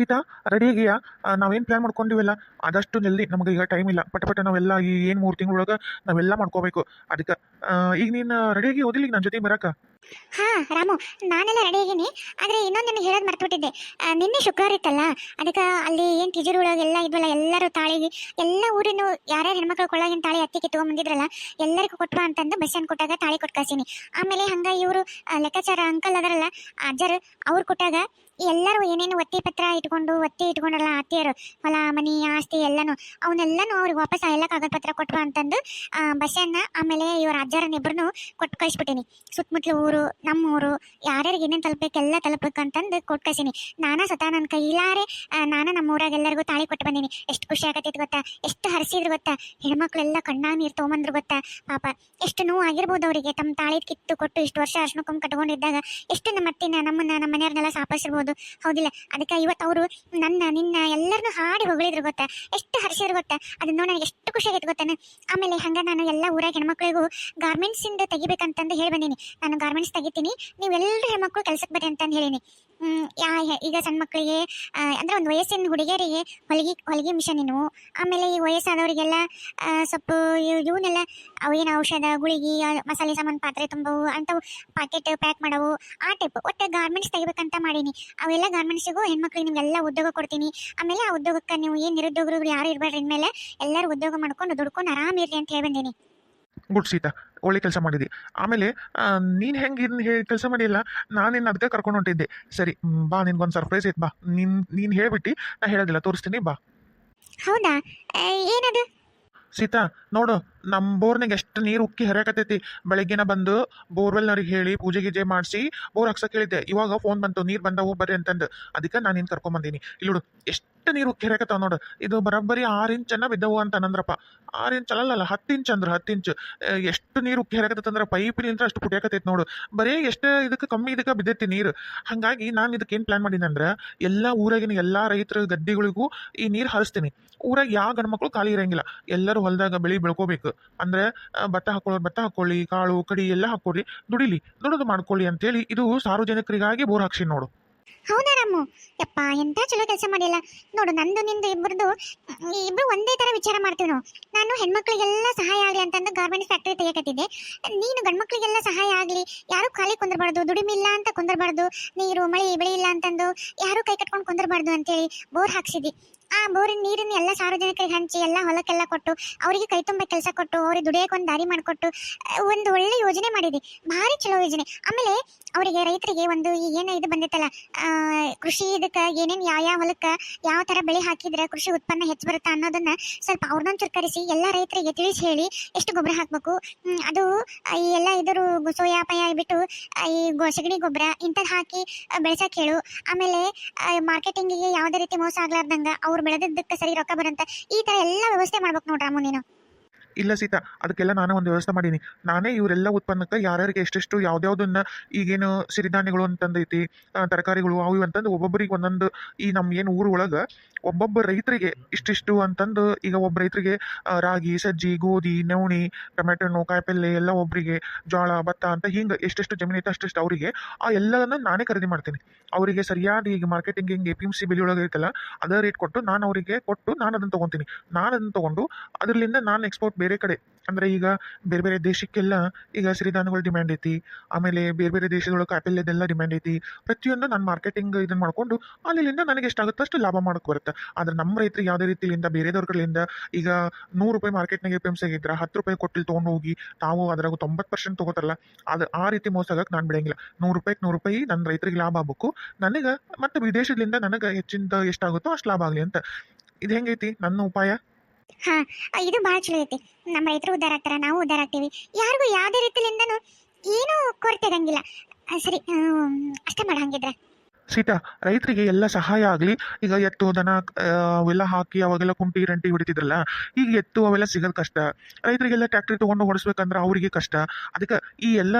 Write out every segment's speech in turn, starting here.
Sita ready ಆಗಿಯಾ ನಾವೇನು plan ಮಾಡ್ಕೊಂಡಿವಲ್ಲ? ಆದಷ್ಟು ಜಲ್ದಿ. ನಮಗೆ ಈಗ ಟೈಮ್ ಇಲ್ಲ. ಪಟ ಪಟ ನಾವೆಲ್ಲ ಈ ಏನು ಮೂರು ತಿಂಗಳೊಳಗೆ ನಾವೆಲ್ಲ ಮಾಡ್ಕೋಬೇಕು. ಅದಕ್ಕೆ ಈಗ ನೀನು ರೆಡಿಯಾಗಿ ಓದಿಲ್ಲ ನನ್ನ ಜೊತೆ ಬರಕ? ಹಾ, ರಾಮು, ನಾನೆಲ್ಲ ರೆಡಿ ಆಗೀನಿ ಆದ್ರೆ ಇನ್ನೊಂದು ನಿನಗೆ ಹೇಳೋದು ಮರ್ತುಬಿಟ್ಟಿದ್ದೆ. ನಿನ್ನೆ ಶುಕ್ರವಾರ ಇತ್ತಲ್ಲ? ಅದಕ್ಕೆ ಅಲ್ಲಿ ಏನು ತಿಜೂರು ಒಳಗೆ ಎಲ್ಲ ಇದ್ವಲ್ಲ, ಎಲ್ಲರೂ ತಾಳಿಗೆ ಎಲ್ಲ ಊರಿನ ಯಾರ್ಯಾರು ಹೆಣ್ಮಕ್ಳು ಕೊಳ್ಳಾಗಿನ ತಾಳಿ ಅತ್ತಿ ಕಿತ್ಕೊಂಡ್ ಬಂದಿದ್ರಲ್ಲ, ಎಲ್ಲರಿಗೂ ಕೊಟ್ವಾ ಅಂತಂದು ಬಸ್ಸನ್ನು ಕೊಟ್ಟಾಗ ತಾಳಿ ಕೊಟ್ಟು ಆಮೇಲೆ ಹಂಗೆ ಇವರು ಲೆಕ್ಕಾಚಾರ ಅಂಕಲ್ ಅದರಲ್ಲ, ಅಜ್ಜರ್, ಅವ್ರು ಕೊಟ್ಟಾಗ ಎಲ್ಲರೂ ಏನೇನು ಒತ್ತಿ ಪತ್ರ ಇಟ್ಕೊಂಡು, ಒತ್ತಿ ಇಟ್ಕೊಂಡಲ್ಲ ಅತ್ತಿಯರು ಹೊಲ ಮನಿ ಆಸ್ತಿ ಎಲ್ಲಾನು, ಅವನ್ನೆಲ್ಲನೂ ಅವ್ರಿಗೆ ವಾಪಸ್ ಎಲ್ಲ ಕಾಗದ ಪತ್ರ ಕೊಟ್ಬಾ ಅಂತಂದು ಬಸ್ಸನ್ನ ಆಮೇಲೆ ಇವ್ರ ಅಜ್ಜರನ್ನ ಇಬ್ಬರು ಕೊಟ್ಟು ಕಳಿಸ್ಬಿಟ್ಟಿನಿ ಸುತ್ತಮುತ್ತಲ ಊರು ನಮ್ಮ ಊರು ಯಾರ್ಯಾರಿಗೆ ಏನೇನು ತಲುಪಬೇಕೆಲ್ಲ ತಲುಪಬೇಕಂತಂದು ಕೊಟ್ಟು ಕಳಿಸೀನಿ ನಾನ ಸತ ನನ್ನ ಕೈಲಾರೆ ನಾನ ನಮ್ಮ ಊರಾಗ ಎಲ್ಲರಿಗೂ ತಾಳಿ ಕೊಟ್ಟು ಬಂದೀನಿ. ಎಷ್ಟು ಖುಷಿ ಆಗತ್ತೈತಿ ಗೊತ್ತಾ? ಎಷ್ಟು ಹರಿಸಿದ್ರು ಗೊತ್ತಾ? ಹೆಣ್ಮಕ್ಳೆಲ್ಲ ಕಣ್ಣ ನೀರು ತೊಗೊಂಬಂದ್ರು ಗೊತ್ತಾ? ಪಾಪ, ಎಷ್ಟು ನೋವು ಆಗಿರ್ಬೋದು ಅವರಿಗೆ. ತಮ್ಮ ತಾಳಿ ಕಿತ್ತು ಕೊಟ್ಟು ಇಷ್ಟು ವರ್ಷ ಅರ್ಶನ ಕಟ್ಕೊಂಡಿದ್ದಾಗ ಎಷ್ಟು ನಮ್ಮ ಅತ್ತಿನ, ನಮ್ಮನ್ನ, ನಮ್ಮ ಮನೆಯವ್ರನ್ನೆಲ್ಲ ಹೌದಿಲ್ಲ. ಅದಕ್ಕೆ ಇವತ್ತು ಅವರು ನನ್ನ, ನಿನ್ನ ಎಲ್ಲರನ್ನೂ ಹಾಡಿ ಹೊಗಳಿದ್ರು ಗೊತ್ತಾ? ಎಷ್ಟು ಹರ್ಷಿದ್ರು ಗೊತ್ತಾ? ಅದನ್ನ ನನಗೆ ಎಷ್ಟು ಖುಷಿ ಆಗೈತೆ ಗೊತ್ತಾನೆ? ಆಮೇಲೆ ಹಂಗ ನಾನು ಎಲ್ಲ ಊರಾಗ ಹೆಣ್ಮಕ್ಳಿಗೂ ಗಾರ್ಮೆಂಟ್ಸಿಂದ ತೆಗಿಬೇಕಂತಂದು ಹೇಳಿ ಬಂದೀನಿ. ನಾನು ಗಾರ್ಮೆಂಟ್ಸ್ ತೆಗಿತೀನಿ ನೀವೆಲ್ಲರೂ ಹೆಣ್ಮಕ್ಳು ಕೆಲ್ಸಕ್ಕೆ ಬರ್ರಿ ಅಂತಂದು ಹೇಳೀನಿ. ಯಾ ಈಗ ಸಣ್ಣ ಮಕ್ಕಳಿಗೆ ಅಂದ್ರೆ ಒಂದು ವಯಸ್ಸಿನ ಹುಡುಗಿಯರಿಗೆ ಹೊಲಿಗೆ ಹೊಲಿಗೆ ಮಿಷನ್ ಏನು ಆಮೇಲೆ ಈ ವಯಸ್ಸಾದವರಿಗೆಲ್ಲ ಸ್ವಲ್ಪ ಇವ್- ಇವನ್ನೆಲ್ಲ ಅವೇನು ಔಷಧ, ಗುಳಿಗೆ ಮಸಾಲೆ ಸಾಮಾನು, ಪಾತ್ರೆ ತುಂಬವು, ಅಂಥವು ಪಾಕೆಟ್ ಪ್ಯಾಕ್ ಮಾಡವು, ಆ ಟೈಪ್ ಒಟ್ಟು ಗಾರ್ಮೆಂಟ್ಸ್ ತೆಗಿಬೇಕಂತ ಮಾಡೀನಿ. ಅವೆಲ್ಲ ಗಾರ್ಮೆಂಟ್ಸಿಗೂ ಹೆಣ್ಮಕ್ಳಿಗೆ ನಿಮ್ಗೆಲ್ಲ ಉದ್ಯೋಗ ಕೊಡ್ತೀನಿ. ಆಮೇಲೆ ಆ ಉದ್ಯೋಗಕ್ಕೆ ನೀವು ಏನು ನಿರುದ್ಯೋಗರು ಯಾರು ಇರಬೇಡ್ರಿ ಇನ್ಮೇಲೆ ಎಲ್ಲರೂ ಉದ್ಯೋಗ ಮಾಡ್ಕೊಂಡು ದುಡ್ಕೊಂಡು ಆರಾಮಿರ್ರಿ ಅಂತ ಹೇಳಿ ಬಂದೀನಿ ಗುಡ್ ಸೀತಾ ಒಳ್ಳೆ ಕೆಲಸ ಮಾಡಿದಿ. ಆಮೇಲೆ ನೀನು ಹೆಂಗೆ ಇದನ್ನ ಹೇಳಿ ಕೆಲಸ ಮಾಡಿಲ್ಲ ಇನ್ನ ಅದಕ್ಕೆ ಕರ್ಕೊಂಡು ಹೊಂಟಿದ್ದೆ. ಸರಿ ಬಾ ನಿನ್ಗೊಂದು ಸರ್ಪ್ರೈಸ್ ಐತೆ ಬಾ. ನೀನು ನೀನು ಹೇಳ್ಬಿಟ್ಟು ನಾ ಹೇಳೋದಿಲ್ಲ ತೋರಿಸ್ತೀನಿ ಬಾ. ಹೌದಾ? ಏನದು? ಸೀತಾ, ನೋಡು ನಮ್ಮ ಬೋರ್ನಾಗ ಎಷ್ಟು ನೀರು ಉಕ್ಕಿ ಹರಿಯಾಕತ್ತೈತಿ. ಬೆಳಗ್ಗೆನ ಬಂದು ಬೋರ್ವೆಲ್ನವ್ರಿಗೆ ಹೇಳಿ ಪೂಜೆ ಗೀಜೆ ಮಾಡಿಸಿ ಬೋರ್ ಹಾಕ್ಸಕ್ಕೆ ಹೇಳಿದ್ದೆ. ಇವಾಗ ಫೋನ್ ಬಂತು, ನೀರು ಬಂದವು, ಬರ್ರಿ ಅಂತಂದು. ಅದಕ್ಕೆ ನಾನು ನಿನ್ನ ಕರ್ಕೊಂಬಂದೀನಿ ಇಲ್ಲಿ ನೋಡು, ಎಷ್ಟು ನೀರು ಉಕ್ಕಿ ಹರಿಯಾಕತ್ತಾವ ನೋಡು. ಇದು ಬರೋಬ್ಬರಿ ಆರು ಇಂಚನ್ನ ಬಿದ್ದವು ಅಂತ ನಂದ್ರಪ್ಪ ಆರು ಇಂಚ್ ಅಲ್ಲಲ್ಲ ಹತ್ತು ಇಂಚ್ ಅಂದ್ರೆ, ಹತ್ತು ಇಂಚ್. ಎಷ್ಟು ನೀರು ಉಕ್ಕಿ ಹರಿಯಾಕತ್ತಂದ್ರೆ ಪೈಪ್ಲಿಂದ ಅಷ್ಟು ಪುಟ್ಯಾಕತ್ತೈತಿ ನೋಡು. ಬರೀ ಎಷ್ಟು ಇದಕ್ಕೆ ಕಮ್ಮಿ ಇದಕ್ಕೆ ಬಿದ್ದೈತಿ ನೀರು. ಹಾಗಾಗಿ ನಾನು ಇದಕ್ಕೆ ಏನು ಪ್ಲಾನ್ ಮಾಡೀನಿ ಅಂದ್ರೆ ಎಲ್ಲ ಊರಾಗಿನ ಎಲ್ಲ ರೈತರ ಗದ್ದೆಗಳಿಗೂ ಈ ನೀರು ಹರಿಸ್ತೀನಿ. ಊರಾಗ ಯಾವ ಗಂಡ್ಮಕ್ಳು ಖಾಲಿ ಇರಂಗಿಲ್ಲ. ಎಲ್ಲರೂ ಹೊಲದಾಗ ಬೆಳಿ ಬೆಳ್ಕೋಬೇಕು. ಅಂದ್ರೆ ಭತ್ತ ಹಾಕೊಳ್ಳೋರು ಭತ್ತ ಹಾಕೊಳ್ಳಿ, ಕಾಳು, ಕಡಿ ಎಲ್ಲ ಹಾಕೊಳ್ಳಿ ದುಡಿಲಿ, ದುಡಿದು ಮಾಡ್ಕೊಳ್ಳಿ ಅಂತೇಳಿ ಇದು ಸಾರ್ವಜನಿಕರಿಗಾಗಿ ಬೋರ್ ಹಾಕ್ಸಿ ನೋಡು. ಹೌದಾ ಯಪ್ಪ, ಎಂತ ಚಲೋ ಕೆಲಸ ಮಾಡಿಲ್ಲ. ನೋಡು, ನಂದು, ನಿಂದು ಇಬ್ಬರದು ಇಬ್ಬರು ಒಂದೇ ತರ ವಿಚಾರ ಮಾಡ್ತೀವಿ ನಾವು ನಾನು ಹೆಣ್ಮಕ್ಳಿಗೆಲ್ಲ ಸಹಾಯ ಆಗಲಿ ಅಂತಂದು ಗಾರ್ಮೆಂಟ್ ಫ್ಯಾಕ್ಟರಿ ತೆಗಿಯಕತ್ತಿದ್ದೆ. ನೀನು ಗಂಡ್ಮಕ್ಳಿಗೆಲ್ಲ ಸಹಾಯ ಆಗಲಿ, ಯಾರು ಖಾಲಿ ಕುಂದರಬಾರ್ದು, ದುಡಿಮಿಲ್ಲ ಅಂತ ಕುಂದರಬಾರ್ದು, ನೀರು, ಮಳೆ ಬೆಳೆ ಇಲ್ಲ ಅಂತಂದು ಯಾರು ಕೈ ಕಟ್ಕೊಂಡು ಕುಂದರಬಾರ್ದು ಅಂತೇಳಿ ಬೋರ್ ಹಾಕ್ಸಿದ್ದಿ. ಆ ಬೋರಿನ ನೀರನ್ನ ಎಲ್ಲ ಸಾರ್ವಜನಿಕರಿಗೆ ಹಂಚಿ ಎಲ್ಲ ಹೊಲಕ್ಕೆಲ್ಲ ಕೊಟ್ಟು ಅವರಿಗೆ ಕೈ ತುಂಬ ಕೆಲಸ ಕೊಟ್ಟು ಅವ್ರಿಗೆ ದುಡಿಯೋಕೆ ದಾರಿ ಮಾಡಿಕೊಟ್ಟು ಒಂದು ಒಳ್ಳೆ ಯೋಜನೆ ಮಾಡಿದೆ. ಭಾರಿ ಚಲೋ ಯೋಜನೆ. ಆಮೇಲೆ ಅವರಿಗೆ ರೈತರಿಗೆ ಒಂದು ಏನು ಇದು ಬಂದಿತ್ತಲ್ಲ ಆ, ಕೃಷಿ ಇದಕ್ಕೆ ಏನೇನು ಯಾವ ಯಾವ ಹೊಲಕ್ಕೆ ಯಾವ ಥರ ಬೆಳೆ ಹಾಕಿದ್ರೆ ಕೃಷಿ ಉತ್ಪನ್ನ ಹೆಚ್ಚು ಬರುತ್ತಾ ಅನ್ನೋದನ್ನ ಸ್ವಲ್ಪ ಅವ್ರನ್ನೊಂದು ಚುರ್ಕರಿಸಿ ಎಲ್ಲ ರೈತರಿಗೆ ತಿಳಿಸಿ ಹೇಳಿ ಎಷ್ಟು ಗೊಬ್ಬರ ಹಾಕಬೇಕು. ಅದು ಈ ಎಲ್ಲ ಇದರು ಸೋಯಾ ಪಯ ಬಿಟ್ಟು ಈ ಗೊ ಸಗಣಿ ಗೊಬ್ಬರ ಇಂಥದ್ದು ಹಾಕಿ ಬೆಳೆಸಕ್ಕೆ ಹೇಳು. ಆಮೇಲೆ ಮಾರ್ಕೆಟಿಂಗಿಗೆ ಯಾವುದೇ ರೀತಿ ಮೋಸ ಆಗ್ಲಾರ್ದಂಗೆ ಅವ್ರು ಬೆಳೆದಿದ್ದಕ್ಕೆ ಸರಿ ರೊಕ್ಕ ಬರಂತ ಈ ತರ ಎಲ್ಲ ವ್ಯವಸ್ಥೆ ಮಾಡ್ಬೇಕು ನೋಡ್ರಿ ಅಮ್ಮ ನೀನು. ಇಲ್ಲ ಸೀತಾ, ಅದಕ್ಕೆಲ್ಲ ನಾನು ಒಂದು ವ್ಯವಸ್ಥೆ ಮಾಡೀನಿ. ನಾನೇ ಇವರೆಲ್ಲ ಉತ್ಪನ್ನಕ್ಕೆ ಯಾರ್ಯಾರಿಗೆ ಎಷ್ಟೆಷ್ಟು ಯಾವ್ದಾವ್ದನ್ನ ಈಗೇನು ಸಿರಿಧಾನ್ಯಗಳು ಅಂತಂದೈತಿ ತರಕಾರಿಗಳು ಅವು ಅಂತಂದು ಒಬ್ಬೊಬ್ಬರಿಗೆ ಒಂದೊಂದು ಈ ನಮ್ಮ ಏನು ಊರು ಒಳಗೆ ಒಬ್ಬೊಬ್ಬ ರೈತರಿಗೆ ಇಷ್ಟಿಷ್ಟು ಅಂತಂದು ಈಗ ಒಬ್ಬ ರೈತರಿಗೆ ರಾಗಿ, ಸಜ್ಜಿ, ಗೋಧಿ, ನವಣಿ, ಟೊಮೆಟೊ ಹಣ್ಣು ಕಾಯಿಪಲ್ಲೆ ಎಲ್ಲ ಒಬ್ಬರಿಗೆ ಜೋಳ ಭತ್ತ ಅಂತ ಹಿಂಗೆ ಎಷ್ಟೆಷ್ಟು ಜಮೀನು ಐತೆ ಅಷ್ಟೆಷ್ಟು ಅವರಿಗೆ ಆ ಎಲ್ಲದನ್ನ ನಾನೇ ಖರೀದಿ ಮಾಡ್ತೀನಿ. ಅವರಿಗೆ ಸರಿಯಾದ ಈಗ ಮಾರ್ಕೆಟಿಂಗ್ ಹಿಂಗೆ ಪಿ ಎಂ ಸಿ ಬೆಲೆ ಒಳಗೆ ಐತಲ್ಲ, ಅದೇ ರೇಟ್ ಕೊಟ್ಟು ನಾನು ಅವರಿಗೆ ಕೊಟ್ಟು ನಾನು ಅದನ್ನು ತೊಗೊತೀನಿ. ನಾನು ಅದನ್ನು ತೊಗೊಂಡು ಅದರಿಂದ ನಾನು ಎಕ್ಸ್ಪೋರ್ಟ್ ಬೇರೆ ಕಡೆ. ಅಂದರೆ ಈಗ ಬೇರೆ ಬೇರೆ ದೇಶಕ್ಕೆಲ್ಲ ಈಗ ಸಿರಿಧಾನ್ಯಗಳು ಡಿಮ್ಯಾಂಡ್ ಐತಿ. ಆಮೇಲೆ ಬೇರೆ ಬೇರೆ ದೇಶದೊಳಗೆ ಕಾಯಿಪಲ್ಯದೆಲ್ಲ ಡಿಮ್ಯಾಂಡ್ ಐತಿ. ಪ್ರತಿಯೊಂದು ನಾನು ಮಾರ್ಕೆಟಿಂಗ್ ಇದನ್ನು ಮಾಡಿಕೊಂಡು ಅಲ್ಲಿಂದ ನನಗೆ ಎಷ್ಟಾಗುತ್ತೆ ಅಷ್ಟು ಲಾಭ ಮಾಡಕ್ಕೆ ಬರುತ್ತೆ. ಆದರೆ ನಮ್ಮ ರೈತರಿಗೆ ಯಾವುದೇ ರೀತಿಯಿಂದ ಬೇರೆದವ್ರ ಕಡೆಯಿಂದ ಈಗ ನೂರು ರೂಪಾಯಿ ಮಾರ್ಕೆಟ್ನಾಗ ಪಿ ಎಂ ಸಿಗಿದ್ರೆ ಹತ್ತು ರೂಪಾಯಿ ಕೊಟ್ಟಿಲ್ಲಿ ತೊಗೊಂಡು ಹೋಗಿ ತಾವು ಅದ್ರಾಗ ತೊಂಬತ್ತು ಪರ್ಸೆಂಟ್ ತೊಗೋತಾರಲ್ಲ, ಅದು ಆ ರೀತಿ ಮೋಸ ಆಗಕ್ಕೆ ನಾನು ಬಿಡಂಗಿಲ್ಲ. ನೂರು ರೂಪಾಯಿಗೆ ನೂರು ರೂಪಾಯಿ ನನ್ನ ರೈತರಿಗೆ ಲಾಭ ಆಗಬೇಕು. ನನಗೆ ಮತ್ತು ವಿದೇಶದಿಂದ ನನಗೆ ಹೆಚ್ಚಿಂದ ಎಷ್ಟಾಗುತ್ತೋ ಅಷ್ಟು ಲಾಭ ಆಗಲಿ ಅಂತ. ಇದು ಹೆಂಗೈತಿ? ನನ್ನ ಉಪಾಯ? ಹಾ ಇದು ಬಹಳ ಚಲೋ ಐತಿ. ನಮ್ಮ ರೈತರು ಉದ್ದಾರ ಆಗ್ತಾರ ನಾವು ಉದ್ದಾರ ಆಗ್ತೀವಿ. ಯಾರಿಗೂ ಯಾವುದೇ ರೀತಿಲಿಂದನೂ ಏನೂ ಕೊರತೆ ಆಗಂಗಿಲ್ಲ ಆ, ಸರಿ ಅಷ್ಟೇ ಮಾಡ ಹಂಗಿದ್ರೆ. ಸೀತಾ, ರೈತರಿಗೆ ಎಲ್ಲ ಸಹಾಯ ಆಗಲಿ. ಈಗ ಎತ್ತು ದನ ಅವೆಲ್ಲ ಹಾಕಿ ಅವಾಗೆಲ್ಲ ಕುಂಟಿ ರಂಟಿ ಹೊಡಿತಿದ್ರಲ್ಲ ಈಗ ಎತ್ತು ಅವೆಲ್ಲ ಸಿಗೋದು ಕಷ್ಟ. ರೈತರಿಗೆಲ್ಲ ಟ್ಯಾಕ್ಟ್ರಿ ತೊಗೊಂಡು ಹೊಡಿಸ್ಬೇಕಂದ್ರೆ ಅವರಿಗೆ ಕಷ್ಟ. ಅದಕ್ಕೆ ಈ ಎಲ್ಲ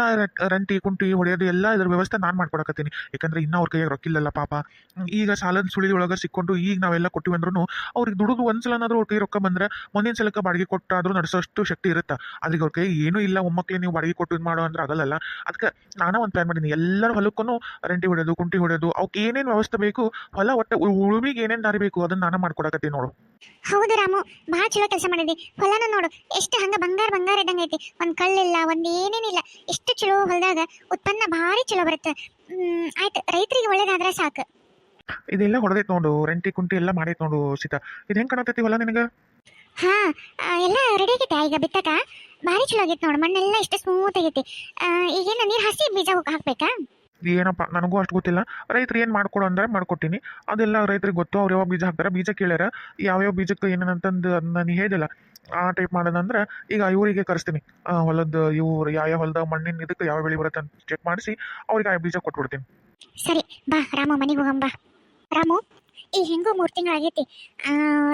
ರಂಟಿ ಕುಂಟಿ ಹೊಡೆಯೋದು ಎಲ್ಲ ಇದ್ರ ವ್ಯವಸ್ಥೆ ನಾನು ಮಾಡ್ಕೊಡಕತ್ತೀನಿ ಯಾಕಂದ್ರೆ ಇನ್ನೂ ಅವ್ರ ಕೈಯಾಗ ರೊಕ್ಕಿಲ್ಲಲ್ಲ ಪಾಪ. ಈಗ ಸಾಲದ ಸುಳಿ ಒಳಗೆ ಸಿಕ್ಕೊಂಡು ಈಗ ನಾವೆಲ್ಲ ಕೊಟ್ಟಿವಿ ಅಂದ್ರೂ ಅವ್ರಿಗೆ ದುಡಿದು ಒಂದ್ಸಲನಾದ್ರೂ ಅವ್ರ ಕೈ ರೊಕ್ಕ ಬಂದ್ರೆ ಮುಂದಿನ ಸಲಕ್ಕೆ ಬಾಡಿಗೆ ಕೊಟ್ಟಾದ್ರೂ ನಡೆಸೋಷ್ಟು ಶಕ್ತಿ ಇರುತ್ತೆ. ಅದ್ರಿಗೆ ಅವ್ರ ಕೈ ಏನೂ ಇಲ್ಲ ಮೊಮ್ಮಕ್ಕಳಿಗೆ ನೀವು ಬಾಡಿಗೆ ಕೊಟ್ಟು ಇದು ಮಾಡೋ ಅಂದ್ರೆ ಆಗಲ್ಲ ಅದಕ್ಕೆ ನಾನು ಒಂದು ಪ್ಲಾನ್ ಮಾಡಿದ್ದೀನಿ ಎಲ್ಲರ ಹೊಲಕ್ಕೂ ರಂಟಿ ಹೊಡೆಯೋದು, ಕುಂಟಿ ಹೊಡೆಯೋದು ಅವಕ್ಕೆ ಏನೇನು ವ್ಯವಸ್ಥೆ ಬೇಕು ಹೊಲ ಒಟ್ಟು ಉಳುಮಿಗೆ ಏನೇನು ದಾರಿ ಬೇಕು ಅದನ್ನ ನಾನು ಮಾಡ್ಕೊಡಕತ್ತೀನಿ ನೋಡು. ಹೌದು ರಾಮು ಬಹಳ ಚಲೋ ಕೆಲಸ ಮಾಡಿದಿ. ಹೊಲನ ನೋಡು ಎಷ್ಟು ಹಂಗ ಬಂಗಾರ ಬಂಗಾರ ಇದ್ದಂಗೆ ಐತಿ. ಒಂದ್ ಕಲ್ಲಿಲ್ಲ ಒಂದ್ ಏನೇನಿಲ್ಲ ಎಷ್ಟು ಚಲೋ ಹೊಲದಾಗ ಉತ್ಪನ್ನ ಭಾರಿ ಚಲೋ ಬರುತ್ತೆ. ಆಯ್ತು ರೈತರಿಗೆ ಒಳ್ಳೇದಾದ್ರೆ ಸಾಕು. ಇದೆಲ್ಲ ಹೊಡೆದೈತೆ ನೋಡು ರೆಂಟಿ ಕುಂಟಿ ಎಲ್ಲ ಮಾಡೈತೆ ನೋಡು ಸೀತಾ ಇದು ಹೆಂಗೆ ಕಾಣತೈತಿ ಹೊಲ ನಿನಗೆ? ಹಾ ಎಲ್ಲ ರೆಡಿ ಆಗೈತೆ ಈಗ ಬಿತ್ತಕ. ಭಾರಿ ಚಲೋ ಆಗೈತೆ ನೋಡು ಮಣ್ಣೆಲ್ಲ ಎಷ್ಟು ಸ್ಮೂತ್ ಆಗೈತಿ. ಈಗ ಈಗೇನು ನೀರು ಹಸಿ ಬೀಜ ಹಾಕ್ಬೇಕಾ? ಏನಪ್ಪ, ನನಗೂ ಅಷ್ಟು ಗೊತ್ತಿಲ್ಲ. ರೈತರು ಏನು ಮಾಡ್ಕೊಡು ಅಂದ್ರೆ ಮಾಡ್ಕೊಟ್ಟಿನಿ ಅದೆಲ್ಲ ರೈತರಿಗೆ ಗೊತ್ತು, ಅವ್ರು ಯಾವಾಗ ಬೀಜ ಹಾಕ್ತಾರೆ, ಬೀಜ ಕೇಳ್ಯಾರ, ಯಾವ್ಯಾವ ಬೀಜಕ್ಕೆ ಏನೇನಂತಂದು ನಾನು ಹೇಳಿದಿಲ್ಲ. ಆ ಟೈಪ್ ಮಾಡೋದಂದ್ರೆ ಈಗ ಇವರಿಗೆ ಕರೆಸ್ತೀನಿ. ಹೊಲದ ಇವ್ರು ಯಾವ ಯಾವ ಹೊಲದ ಮಣ್ಣಿನ ಇದಕ್ಕೆ ಯಾವ ಬೆಳೆ ಬರುತ್ತೆ ಅಂತ ಚೆಕ್ ಮಾಡಿಸಿ, ಅವ್ರಿಗೆ ಆ ಬೀಜ ಕೊಟ್ಬಿಡ್ತೀನಿ. ಸರಿ, ಬಾ, ರಾಮು ಮನೆಗೆ ಹೋಗಂ ಬಾ. ರಾಮು, ಈ ಹೆಂಗೋ ಮೂರು ತಿಂಗಳಾಗೈತಿ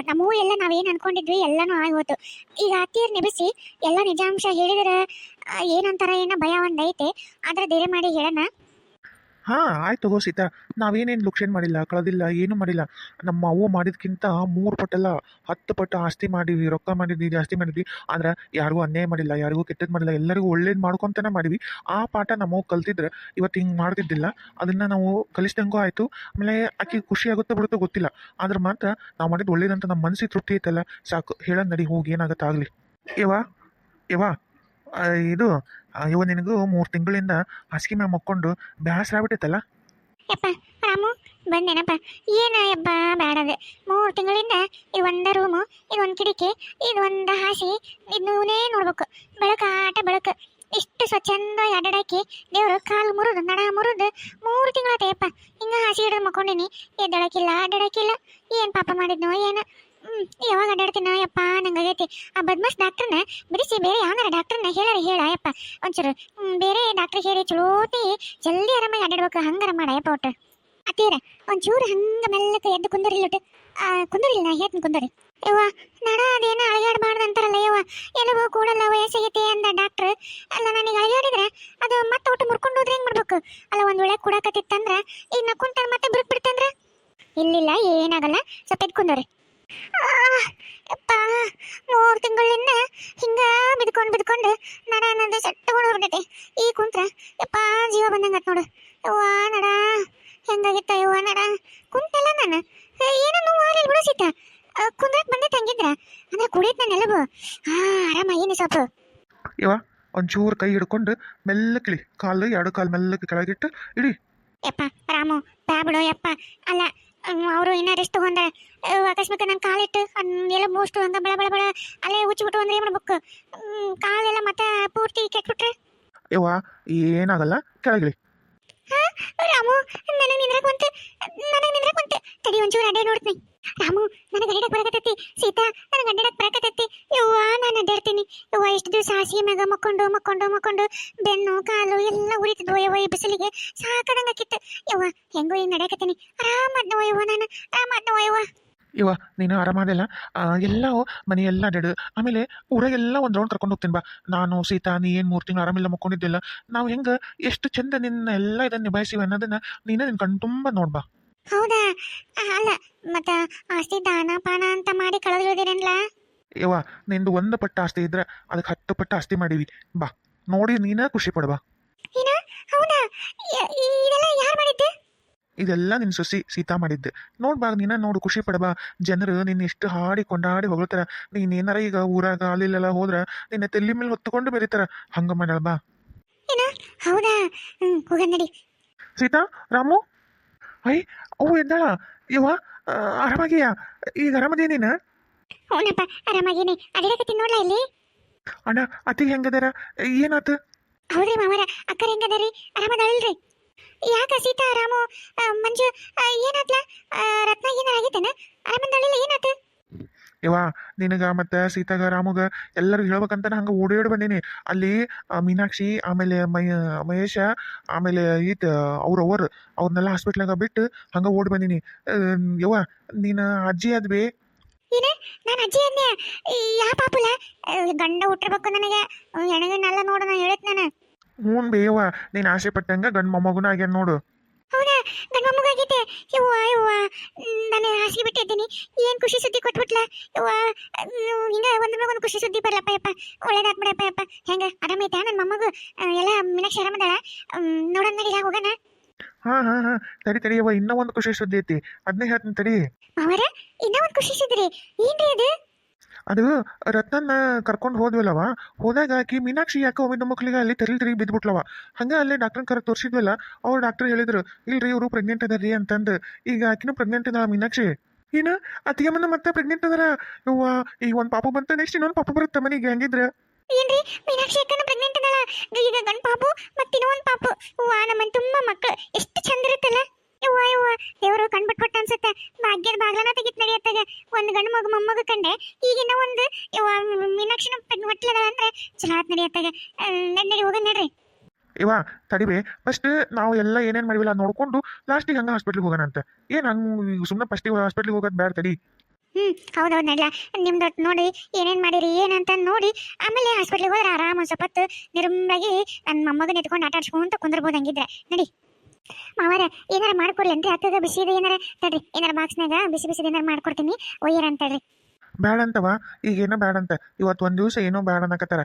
ನಮ್ಮೂ ಎಲ್ಲ ನಾವೇನು ಅನ್ಕೊಂಡಿದ್ವಿ, ಎಲ್ಲನೂ ಆಗೋತು. ಈಗ ಅತ್ತಿಯರ್ ನೆಬಿಸಿ ಎಲ್ಲ ನಿಜಾಂಶ ಹೇಳಿದ್ರೆ ಏನಂತಾರ, ಏನೋ ಭಯ ಒಂದೈತೆ ಆದ್ರೆ ಧೈರ್ಯ ಮಾಡಿ ಹೇಳೋಣ. ಹಾಂ, ಆಯ್ತು ಸೀತಾ. ನಾವೇನೇನು ಲುಕ್ಷನ್ ಮಾಡಿಲ್ಲ, ಕಳೆದಿಲ್ಲ, ಏನೂ ಮಾಡಿಲ್ಲ. ನಮ್ಮ ಅವ್ವ ಮಾಡಿದ್ಕಿಂತ ಮೂರು ಪಟ್ಟೆಲ್ಲ ಹತ್ತು ಪಟ್ಟು ಆಸ್ತಿ ಮಾಡಿವಿ ರೊಕ್ಕ ಮಾಡಿದ್ವಿ, ಜಾಸ್ತಿ ಮಾಡಿದ್ವಿ. ಆದ್ರೆ ಯಾರಿಗೂ ಅನ್ಯಾಯ ಮಾಡಿಲ್ಲ, ಯಾರಿಗೂ ಕೆಟ್ಟದ್ದು ಮಾಡಿಲ್ಲ, ಎಲ್ಲರಿಗೂ ಒಳ್ಳೇದು ಮಾಡ್ಕೊಂತಾನೆ ಮಾಡಿವಿ ಆ ಪಾಠ ನಮ್ಮವ್ವ ಕಲ್ತಿದ್ರೆ ಇವತ್ತು ಹಿಂಗೆ ಮಾಡ್ತಿದ್ದಿಲ್ಲ. ಅದನ್ನು ನಾವು ಕಲಿಸ್ದಂಗೂ ಆಯಿತು. ಆಮೇಲೆ ಆಕೆ ಖುಷಿ ಆಗುತ್ತೋ ಬಿಡುತ್ತೋ ಗೊತ್ತಿಲ್ಲ. ಆದ್ರೆ ಮಾತ್ರ ನಾವು ಮಾಡಿದ್ದು ಒಳ್ಳೇದಂತ ನಮ್ಮ ಮನಸ್ಸಿಗೆ ತೃಪ್ತಿ ಐತಲ್ಲ. ಸಾಕು, ಹೇಳೋದು ನಡಿ, ಹೋಗಿ ಏನಾಗುತ್ತೆ ಯವಾ ಯವಾ ಇದು ಇವ ನಿನಗೂ ಮೂರು ತಿಂಗಳಿಂದ ಹಾಸಿಗೆ ಮ್ಯಾಮ್ ಮಕ್ಕೊಂಡು ಬೇಸರ ಆಗ್ಬಿಟ್ಟೈತಲ್ಲ ಯಪ್ಪ, ರಾಮು ಬಂದೇನಪ್ಪ ಏನ ಯಪ್ಪ ಬೇಡದೆ ಮೂರು ತಿಂಗಳಿಂದ ಇದು ಒಂದ ರೂಮು ಇದು ಒಂದು ಕಿಟಕಿ ಇದು ಒಂದು ಹಾಸಿ ಇದನ್ನೇ ನೋಡ್ಬೇಕು. ಬೆಳಕು, ಆಟ ಬೆಳಕು. ಇಷ್ಟು ಸ್ವಚ್ಛಂದ ಅಡ್ಡಾಡಾಕಿ ದೇವರು ಕಾಲು ಮುರಿದು, ನಡ ಮುರಿದು, ಮೂರು ತೇಪ್ಪ ಹಿಂಗ ಹಾಸಿ ಹಿಡಿದು ಮಕ್ಕೊಂಡಿನಿ. ಎದ್ದಳಕಿಲ್ಲ ಅಡ್ಡಾಡಕಿಲ್ಲ ಏನು ಪಾಪ ಮಾಡಿದ್ನೋ, ಏನು? ಹ್ಮ್ ಯಾವಾಗ ಅಡ್ಡಾಡ್ತೀನೋ ಯಪ್ಪ ನಂಗಾಗೈತಿ ಆ ಬದ್ಮಾಸ್ ಡಾಕ್ಟರ್ನ ಬಿಡಿಸಿ ಬೇರೆ ಯಾವನಾರ ಡಾಕ್ಟರ್ನ ಹೇಳಾರ ಹೇಳ ಯಪ್ಪ. ಒಂಚೂರು ಬೇರೆ ಡಾಕ್ಟರ್ ಹೇಳಿ ಚಲೋತಿ ಜಲ್ದಿ ಆರಾಮಾಗಿ ಅಡ್ಡಾಡ್ಬೇಕು ಹಂಗಾರ ಮಾಡ ಯಪ್ಪ ಒಟ್ಟು. ಅತ್ತೀರ ಒಂಚೂರು ಹಂಗ ಮೆಲ್ಲಕ ಎದ್ದು ಕುಂದರಿಲ್ಲ ಒಟ್ಟು ಆ, ಕುಂದರಿಲ್ಲ ನಾ ಹೇಳ್ತೀನಿ ಕುಂದರಿ. ಯವ್ವ ನಡ ಅದೇನ ಅಳಗಾಡ್ಬಾರ್ದು ಅಂತಾರಲ್ಲ ಯವ್ವ. ಎಲ್ಲವೂ ಕೂಡಲ್ಲ ವಯಸ್ಸಾಗೈತಿ ಅಂದ ಡಾಕ್ಟ್ರ್ ಅಲ್ಲ ನನಗೆ ಅಳಗಾಡಿದ್ರೆ ಅದು ಮತ್ತೆ ಒಟ್ಟು ಮುರ್ಕೊಂಡು ಹೋದ್ರೆ ಹೆಂಗ್ ಮಾಡ್ಬೇಕು? ಅಲ್ಲ ಒಂದ್ ವೇಳೆ ಕುಡಕತ್ತಿತ್ತಂದ್ರ ಈಗ ನಾ ಮತ್ತೆ ಬಿರುಕ್ ಬಿಡ್ತಂದ್ರ? ಇಲ್ಲಿಲ್ಲ ಏನಾಗಲ್ಲ ಸ್ವಲ್ಪ ಎದ್ದು ಕುಂದರಿ. ಯಪ್ಪ ಮೂರು ತಿಂಗಳಿಂದ ಹಿಂಗ ಬಿದ್ಕೊಂಡು ಬಿದ್ಕೊಂಡು ನಡ ಅನ್ನೋದು ಸಟ್ಟಕೊಂಡು ಹೋಗ್ಬಿಟ್ಟೈತಿ. ಈ ಕುಂತ್ರ ಯಪ್ಪ ಜೀವ ಬಂದಂಗ ನೋಡು. ಯವ್ವ ನಡ. ಹೆಂಗಾಗಿತ್ತ ಯವ್ವ ನಡ. ಕುಂತಲ್ಲ ನಾನು. ಏನೋ ನೋವು ಆಗಲಿಲ್ಲ ಬಿಡು ಸೀತ. ಕುಂದ್ರಕ್ ಬಂದೆ ತಂಗಿದ್ರ. ಅಂದ್ರೆ ಕುಡಿಯತ್ ನಾನು ಎಲ್ಲವೂ ಹಾ ಆರಾಮಾಗಿನಿ ಸ್ವಲ್ಪ ಇವ ಒಂಚೂರು ಕೈ ಹಿಡ್ಕೊಂಡು ಮೆಲ್ಲಕ್ಕಿಳಿ. ಕಾಲು ಎರಡು ಕಾಲು ಮೆಲ್ಲಕ್ಕೆ ಕೆಳಗಿಟ್ಟು ಇಡಿ. ಯಪ್ಪ ರಾಮು ಬ್ಯಾ ಬಿಡು ಯಪ್ಪ. ಅಲ್ಲ ಅವರು ಇನ್ನ ರೆಸ್ಟ್ ತಗೊಂಡ ಅಕಸ್ಮಾತ್ ನನ್ನ ಕಾಲಿಟ್ಟು ಎಲ್ಲ ಮೋಸ್ಟ್ ಹಂಗ ಬಳ ಬಳ ಬಳ ಅಲ್ಲೇ ಉಚ್ಚಿಬಿಟ್ಟು ಅಂದ್ರೆ ಏನು ಮಾಡ್ಬೇಕು? ಕಾಲೆಲ್ಲ ಮತ್ತೆ ಪೂರ್ತಿ ಕೆಟ್ಬಿಟ್ರೆ? ಯವ್ವ ಏನಾಗಲ್ಲ ಕೆಳಗಿಳಿ. ರಾಮು ನನಗೆ ನಿಂದ್ರಕ್ ಕುಂತೆ ನನಗೆ ನಿಂದ್ರಕ್ ಕುಂತೆ ತಡಿ ಒಂಚೂರು ಅಡೇ ನೋಡ್ತೀನಿ. ರಾಮು ನನಗೆ ಅಡ್ಡಾಡಕ್ ಬರಕತ್ತೈತಿ ಸೀತಾ ನನಗೆ ಅಡ್ಡಾಡಕ್ ಬರಕತ್ತೈತಿ ಯವ್ವ, ನಾನು ಅಡ್ಡಾಡ್ತೀನಿ. ಯವ್ವ ಎಷ್ಟು ದಿವಸ ಹಾಸಿಗೆ ಮಗ ಮಕ್ಕೊಂಡು ಮಕ್ಕೊಂಡು ಮಕ್ಕೊಂಡು, ಬೆನ್ನು, ಕಾಲು ಎಲ್ಲ ಉರಿತಿದ್ವು ಯವ್ವ ಈ ಬಿಸಿಲಿಗೆ. ಸಾಕದಂಗ ಯವ್ವ, ಹೆಂಗೋ ಹಿಂಗ್ ನಡೆಯಕತ್ತೀನಿ. ಆರಾಮಾದ್ನವ ಯವ್ವ ನಾನು. ಆರಾಮಾದ್ನವ ಯವ್ವ. ಇವ ನೀನು ಆರಾಮಾದಿಲ್ಲ ಎಲ್ಲ ಮನೆ ಎಲ್ಲಾ ಅಡ್ಯಾಡು ಆಮೇಲೆ ಊರಾಗೆಲ್ಲ ಒಂದು ರೌಂಡ್ ಕರ್ಕೊಂಡು ಹೋಗ್ತೀನಿ ಬಾ. ನಾನು, ಸೀತಾ, ನೀ ಏನು ಮೂರು ತಿಂಗಳು ಆರಾಮಿಲ್ಲ ಮಕ್ಕೊಂಡಿದ್ದಿಲ್ಲ ನಾವು ಹೆಂಗೆ ಎಷ್ಟು ಚಂದ ನಿನ್ನ ಎಲ್ಲ ಇದನ್ನು ನಿಭಾಯಿಸಿವಿ ಅನ್ನೋದನ್ನ ನೀನೇ ನಿನ್ನ ಕಣ್ ತುಂಬ ನೋಡ್ಬಾ ಹೌದಾ? ಅಲ್ಲ ಮತ್ತ ಆಸ್ತಿ ದಾನ ಪಾನ ಅಂತ ಮಾಡಿ ಕಳೆದಿರೋದಿರಲ್ಲ ಯವ್ವ ನಿಂದು ಒಂದು ಪಟ್ಟ ಆಸ್ತಿ ಇದ್ರೆ ಅದಕ್ಕೆ ಹತ್ತು ಪಟ್ಟ ಆಸ್ತಿ ಮಾಡೀವಿ. ಬಾ ನೋಡಿ ನೀನೇ ಖುಷಿ ಪಡ್ಬಾ. ಏನ ಹೌದಾ? ಇದೆಲ್ಲ ಯಾರು ಮಾಡಿದ್ದು? ಇದೆಲ್ಲ ನಿನ್ನ ಸೊಸಿ ಸೀತಾ ಮಾಡಿದ್ದೆ. ನೋಡ್ಬಾ ನೀನ ನೋಡು ಖುಷಿ ಪಡಬಾ. ಜನರು ನಿನ್ನ ಎಷ್ಟು ಹಾಡಿ ಕೊಂಡಾಡಿ ಹೊಗಳ್ತಾರ. ನೀನ್ ಏನಾರ ಈಗ ಊರಾಗ ಅಲ್ಲಿಲ್ಲೆಲ್ಲ ಹೋದ್ರ ನಿನ್ನ ತೆಲ್ಲಿ ಮೇಲೆ ಹೊತ್ತುಕೊಂಡು ಬೆರೀತಾರ. ಹಂಗ ಮಾಡ್ಯಾಳ ಬಾ. ಏನ? ಹೌದಾ? ಹ್ಮ್ ಹೋಗ ನಡಿ. ಸೀತಾ ರಾಮು? ಐ ಅವು ಎದ್ದಾಳ ಇವ ಅರಮಗಿಯ ಆರಾಮಾಗಿಯಾ? ಈಗ ಅರಮದೇನೇನ ಅವನಪ್ಪ ಹ್ಞೂನಪ್ಪ ಆರಾಮಾಗೀನಿ. ಅಡಿಡಕತ್ತೀನಿ ನೋಡ್ಲಾ ಇಲ್ಲಿ? ಅಣ್ಣ ಅತ್ತಿಗೆ ಹೆಂಗದಾರ? ಏನಾತು? ಹೌದ್ರಿ ಮಾವರ ಅಕ್ಕರ ಹೆಂಗದಾರಿ? ಆರಾಮದಾಳಿಲ್ರಿ? ಯಾಕ ಸೀತಾ ರಾಮು ಮಂಜು ಏನಾತ್ಲ? ರತ್ನ ಏನಾರ ಆಗೈತೇನ ಆರಾಮದಾಳಿಲ್ಲ ಏನಾತ? ಯವ್ವ ನಿನಗ ಮತ್ತೆ ಸೀತಾಗ ರಾಮುಗ ಎಲ್ಲರಿಗೂ ಹೇಳ್ಬೇಕಂತ ಹಂಗ ಓಡಾಡಿ ಬಂದೀನಿ. ಅಲ್ಲಿ ಮೀನಾಕ್ಷಿ ಆಮೇಲೆ ಮೈ ಮಹೇಶ ಆಮೇಲೆ ಈತ ಅವ್ರ ಅವ್ರ ಅವ್ರನ್ನೆಲ್ಲ ಹಾಸ್ಪಿಟ್ಲಾಗ ಬಿಟ್ಟು ಹಂಗ ಓಡಿ ಬಂದೀನಿ. ಯವ್ವ ನೀನು ಅಜ್ಜಿ ಆದ್ವಿ? ಏನ? ನಾನು ಅಜ್ಜಿ ಅಂದೆ ಯಾ ಪಾಪುಲ? ಗಂಡ ಹುಟ್ಟಿರ್ಬೇಕು ನನಗೆ. ನೋಡು ನಾನು ನಾನು. ಹ್ಞೂ ಬೇವ ನೀನು ಆಸೆ ಪಟ್ಟಂಗ ಗಂಡು ಮೊಮ್ಮಗುನ ಆಗ್ಯಾನ ನೋಡು. ಹೌದಾ? ಗಂಡ ಮಗುವಾಗೈತೆ ಯವ್ವ ಯವ್ವ. ನಾನು ಹಾಸಿಗೆ ಬಿಟ್ಟಿದ್ದೀನಿ ಏನು ಖುಷಿ ಸುದ್ದಿ ಕೊಟ್ಬಿಟ್ಲ? ಯವ್ವ ಹಿಂಗ ಒಂದ್ ಮ್ಯಾಗ ಒಂದು ಖುಷಿ ಸುದ್ದಿ ಬರಲಪ್ಪ ಯಪ್ಪ. ಒಳ್ಳೇದಾತ್ ಬಿಡಪ್ಪ ಯಪ್ಪ. ಹೆಂಗ? ಆರಾಮೈತಾ ನನ್ನ ಮೊಮ್ಮಗು? ಎಲ್ಲ ಮೀನಾಕ್ಷಿ ಆರಾಮದಾಳ? ನೋಡೋಣ ನಡಿ ಹೋಗೋಣ. ಹಾ ಹಾ ಹಾ. ತಡಿ ತಡಿ ಯವ್ವ ಇನ್ನೂ ಒಂದು ಖುಷಿ ಸುದ್ದಿ ಐತಿ. ಅದನ್ನೇ ಹೇಳ್ತೀನಿ ತಡಿ. ಅವರ ಇನ್ನೂ ಒಂದು ಖುಷಿ ರೀ. ಏನ್ರಿ ಅದು? ಅದು ರತ್ನನ್ನ ಕರ್ಕೊಂಡು ಹೋದ್ವಲ್ಲವ? ಹೋದಾಗ ಆಕಿ ಮೀನಾಕ್ಷಿ ಯಾಕೆ ಒಮ್ಮೆ ಮಕ್ಕಳಿಗೆ ಅಲ್ಲಿ ತೆರಳಿ ತಿರುಗಿ ಬಿದ್ಬಿಟ್ಲವ? ಹಂಗೆ ಅಲ್ಲೇ ಡಾಕ್ಟರ್ ಕರ ತೋರಿಸಿದ್ವಲ್ಲ, ಅವ್ರು ಡಾಕ್ಟರ್ ಹೇಳಿದ್ರು, ಇಲ್ರಿ ಇವರು ಪ್ರೆಗ್ನೆಂಟ್ ಅದಾರಿ ಅಂತಂದು. ಈಗ ಆಕಿನೂ ಪ್ರೆಗ್ನೆಂಟ್ ಇದ್ದಾಳ ಮೀನಾಕ್ಷಿ. ಏನು? ಅತ್ತಿಗೆಮ್ಮನ ಮತ್ತೆ ಪ್ರೆಗ್ನೆಂಟ್ ಅದಾರ? ನೋವ ಈಗ ಒಂದು ಪಾಪ ಬಂತ ನೆಕ್ಸ್ಟ್ ಇನ್ನೊಂದು ಪಾಪ ಬರುತ್ತೆ ಮನೆಗೆ? ಹಂಗಿದ್ರೆ? ಏನ್ರಿ, ಮೀನಾಕ್ಷಿ ಅಕ್ಕನ ಪ್ರೆಗ್ನೆಂಟ್ ಈಗ ಗಂಡ ಪಾಪು, ಮತ್ತೆ ಇನ್ನೊಂದು ಪಾಪು ವಾ ನಮ್ಮನ್ ತುಂಬಾ ಮಕ್ಕಳು ಎಷ್ಟು ಚಂದ ಇರುತ್ತಲ್ಲ ಯವ್ವ ಯವ್ವ ದೇವರು ಕಣ್ಬಿಟ್ಬಿಟ್ಟು ಅನ್ಸುತ್ತೆ ಭಾಗ್ಯದ ಬಾಗ್ಲನ ತೆಗಿತ್ ನಡಿಯತ್ತಾಗ ಒಂದ್ ಗಂಡು ಮಗು ಮೊಮ್ಮಗು ಕಂಡೆ ಈಗಿನ ಒಂದು ಯವ್ವ ಮೀನಾಕ್ಷಿನ ಹೊಟ್ಲದ ಅಂದ್ರೆ ಚಲೋ ಆತ್ ನಡಿಯತ್ತಾಗ ನಡಿ ನಡಿ ಹೋಗೋಣ ನಡ್ರಿ ಇವ ತಡಿಬೇ ಫಸ್ಟ್ ನಾವು ಎಲ್ಲ ಏನೇನು ಮಾಡಿವಿಲ್ಲ ನೋಡ್ಕೊಂಡು ಲಾಸ್ಟಿಗೆ ಹಂಗೆ ಹಾಸ್ಪಿಟ್ಲಿಗೆ ಹೋಗೋಣ ಅಂತ ಏನು ಹಂಗೆ ಸುಮ್ಮನೆ ಫಸ್ಟಿಗೆ ಹಾಸ್ಪಿಟ್ಲಿಗೆ ಹೋಗೋದು ಬೇಡ ತಡಿ. ಹ್ಮ್ ಹೌದೌದು ನಡ್ಲ ನಿಮ್ದು ನೋಡಿ ಏನೇನ್ ಮಾಡಿರಿ, ಏನಂತ ನೋಡಿ ಆಮೇಲೆ ಹಾಸ್ಪಿಟ್ಲಿಗೆ ಹೋದ್ರೆ ಆರಾಮ ಒಂದ್ ಸ್ವಲ್ಪ ನಿರ್ಮಲಾಗಿ ನನ್ನ ಮೊಮ್ಮಗನ ಎತ್ಕೊಂಡು ಆಟ ಆಡ್ಸ್ಕೊಂತ ಕುಂದಿರ್ಬೋದು ಹಂಗಿದ್ರೆ. ನಡಿ. ಮಾವಾರ, ಏನಾರ ಮಾಡ್ಕೊಡ್ಲಿ ಅಂತ ಅಕ್ಕಗ ಬಿಸಿ ಇದೆ ಏನಾರ? ತಡ್ರಿ, ಏನಾರ ಬಾಕ್ಸ್ನಾಗ ಬಿಸಿ ಬಿಸಿ ಏನಾರ ಮಾಡ್ಕೊಡ್ತೀನಿ. ಅಂತ ಹೇಳ್ರಿ ಈಗೇನೋ ಬ್ಯಾಡಂತ. ಇವತ್ತು ಒಂದು ದಿವಸ ಏನೋ ಬ್ಯಾಡ ಅನ್ನಕತ್ತಾರ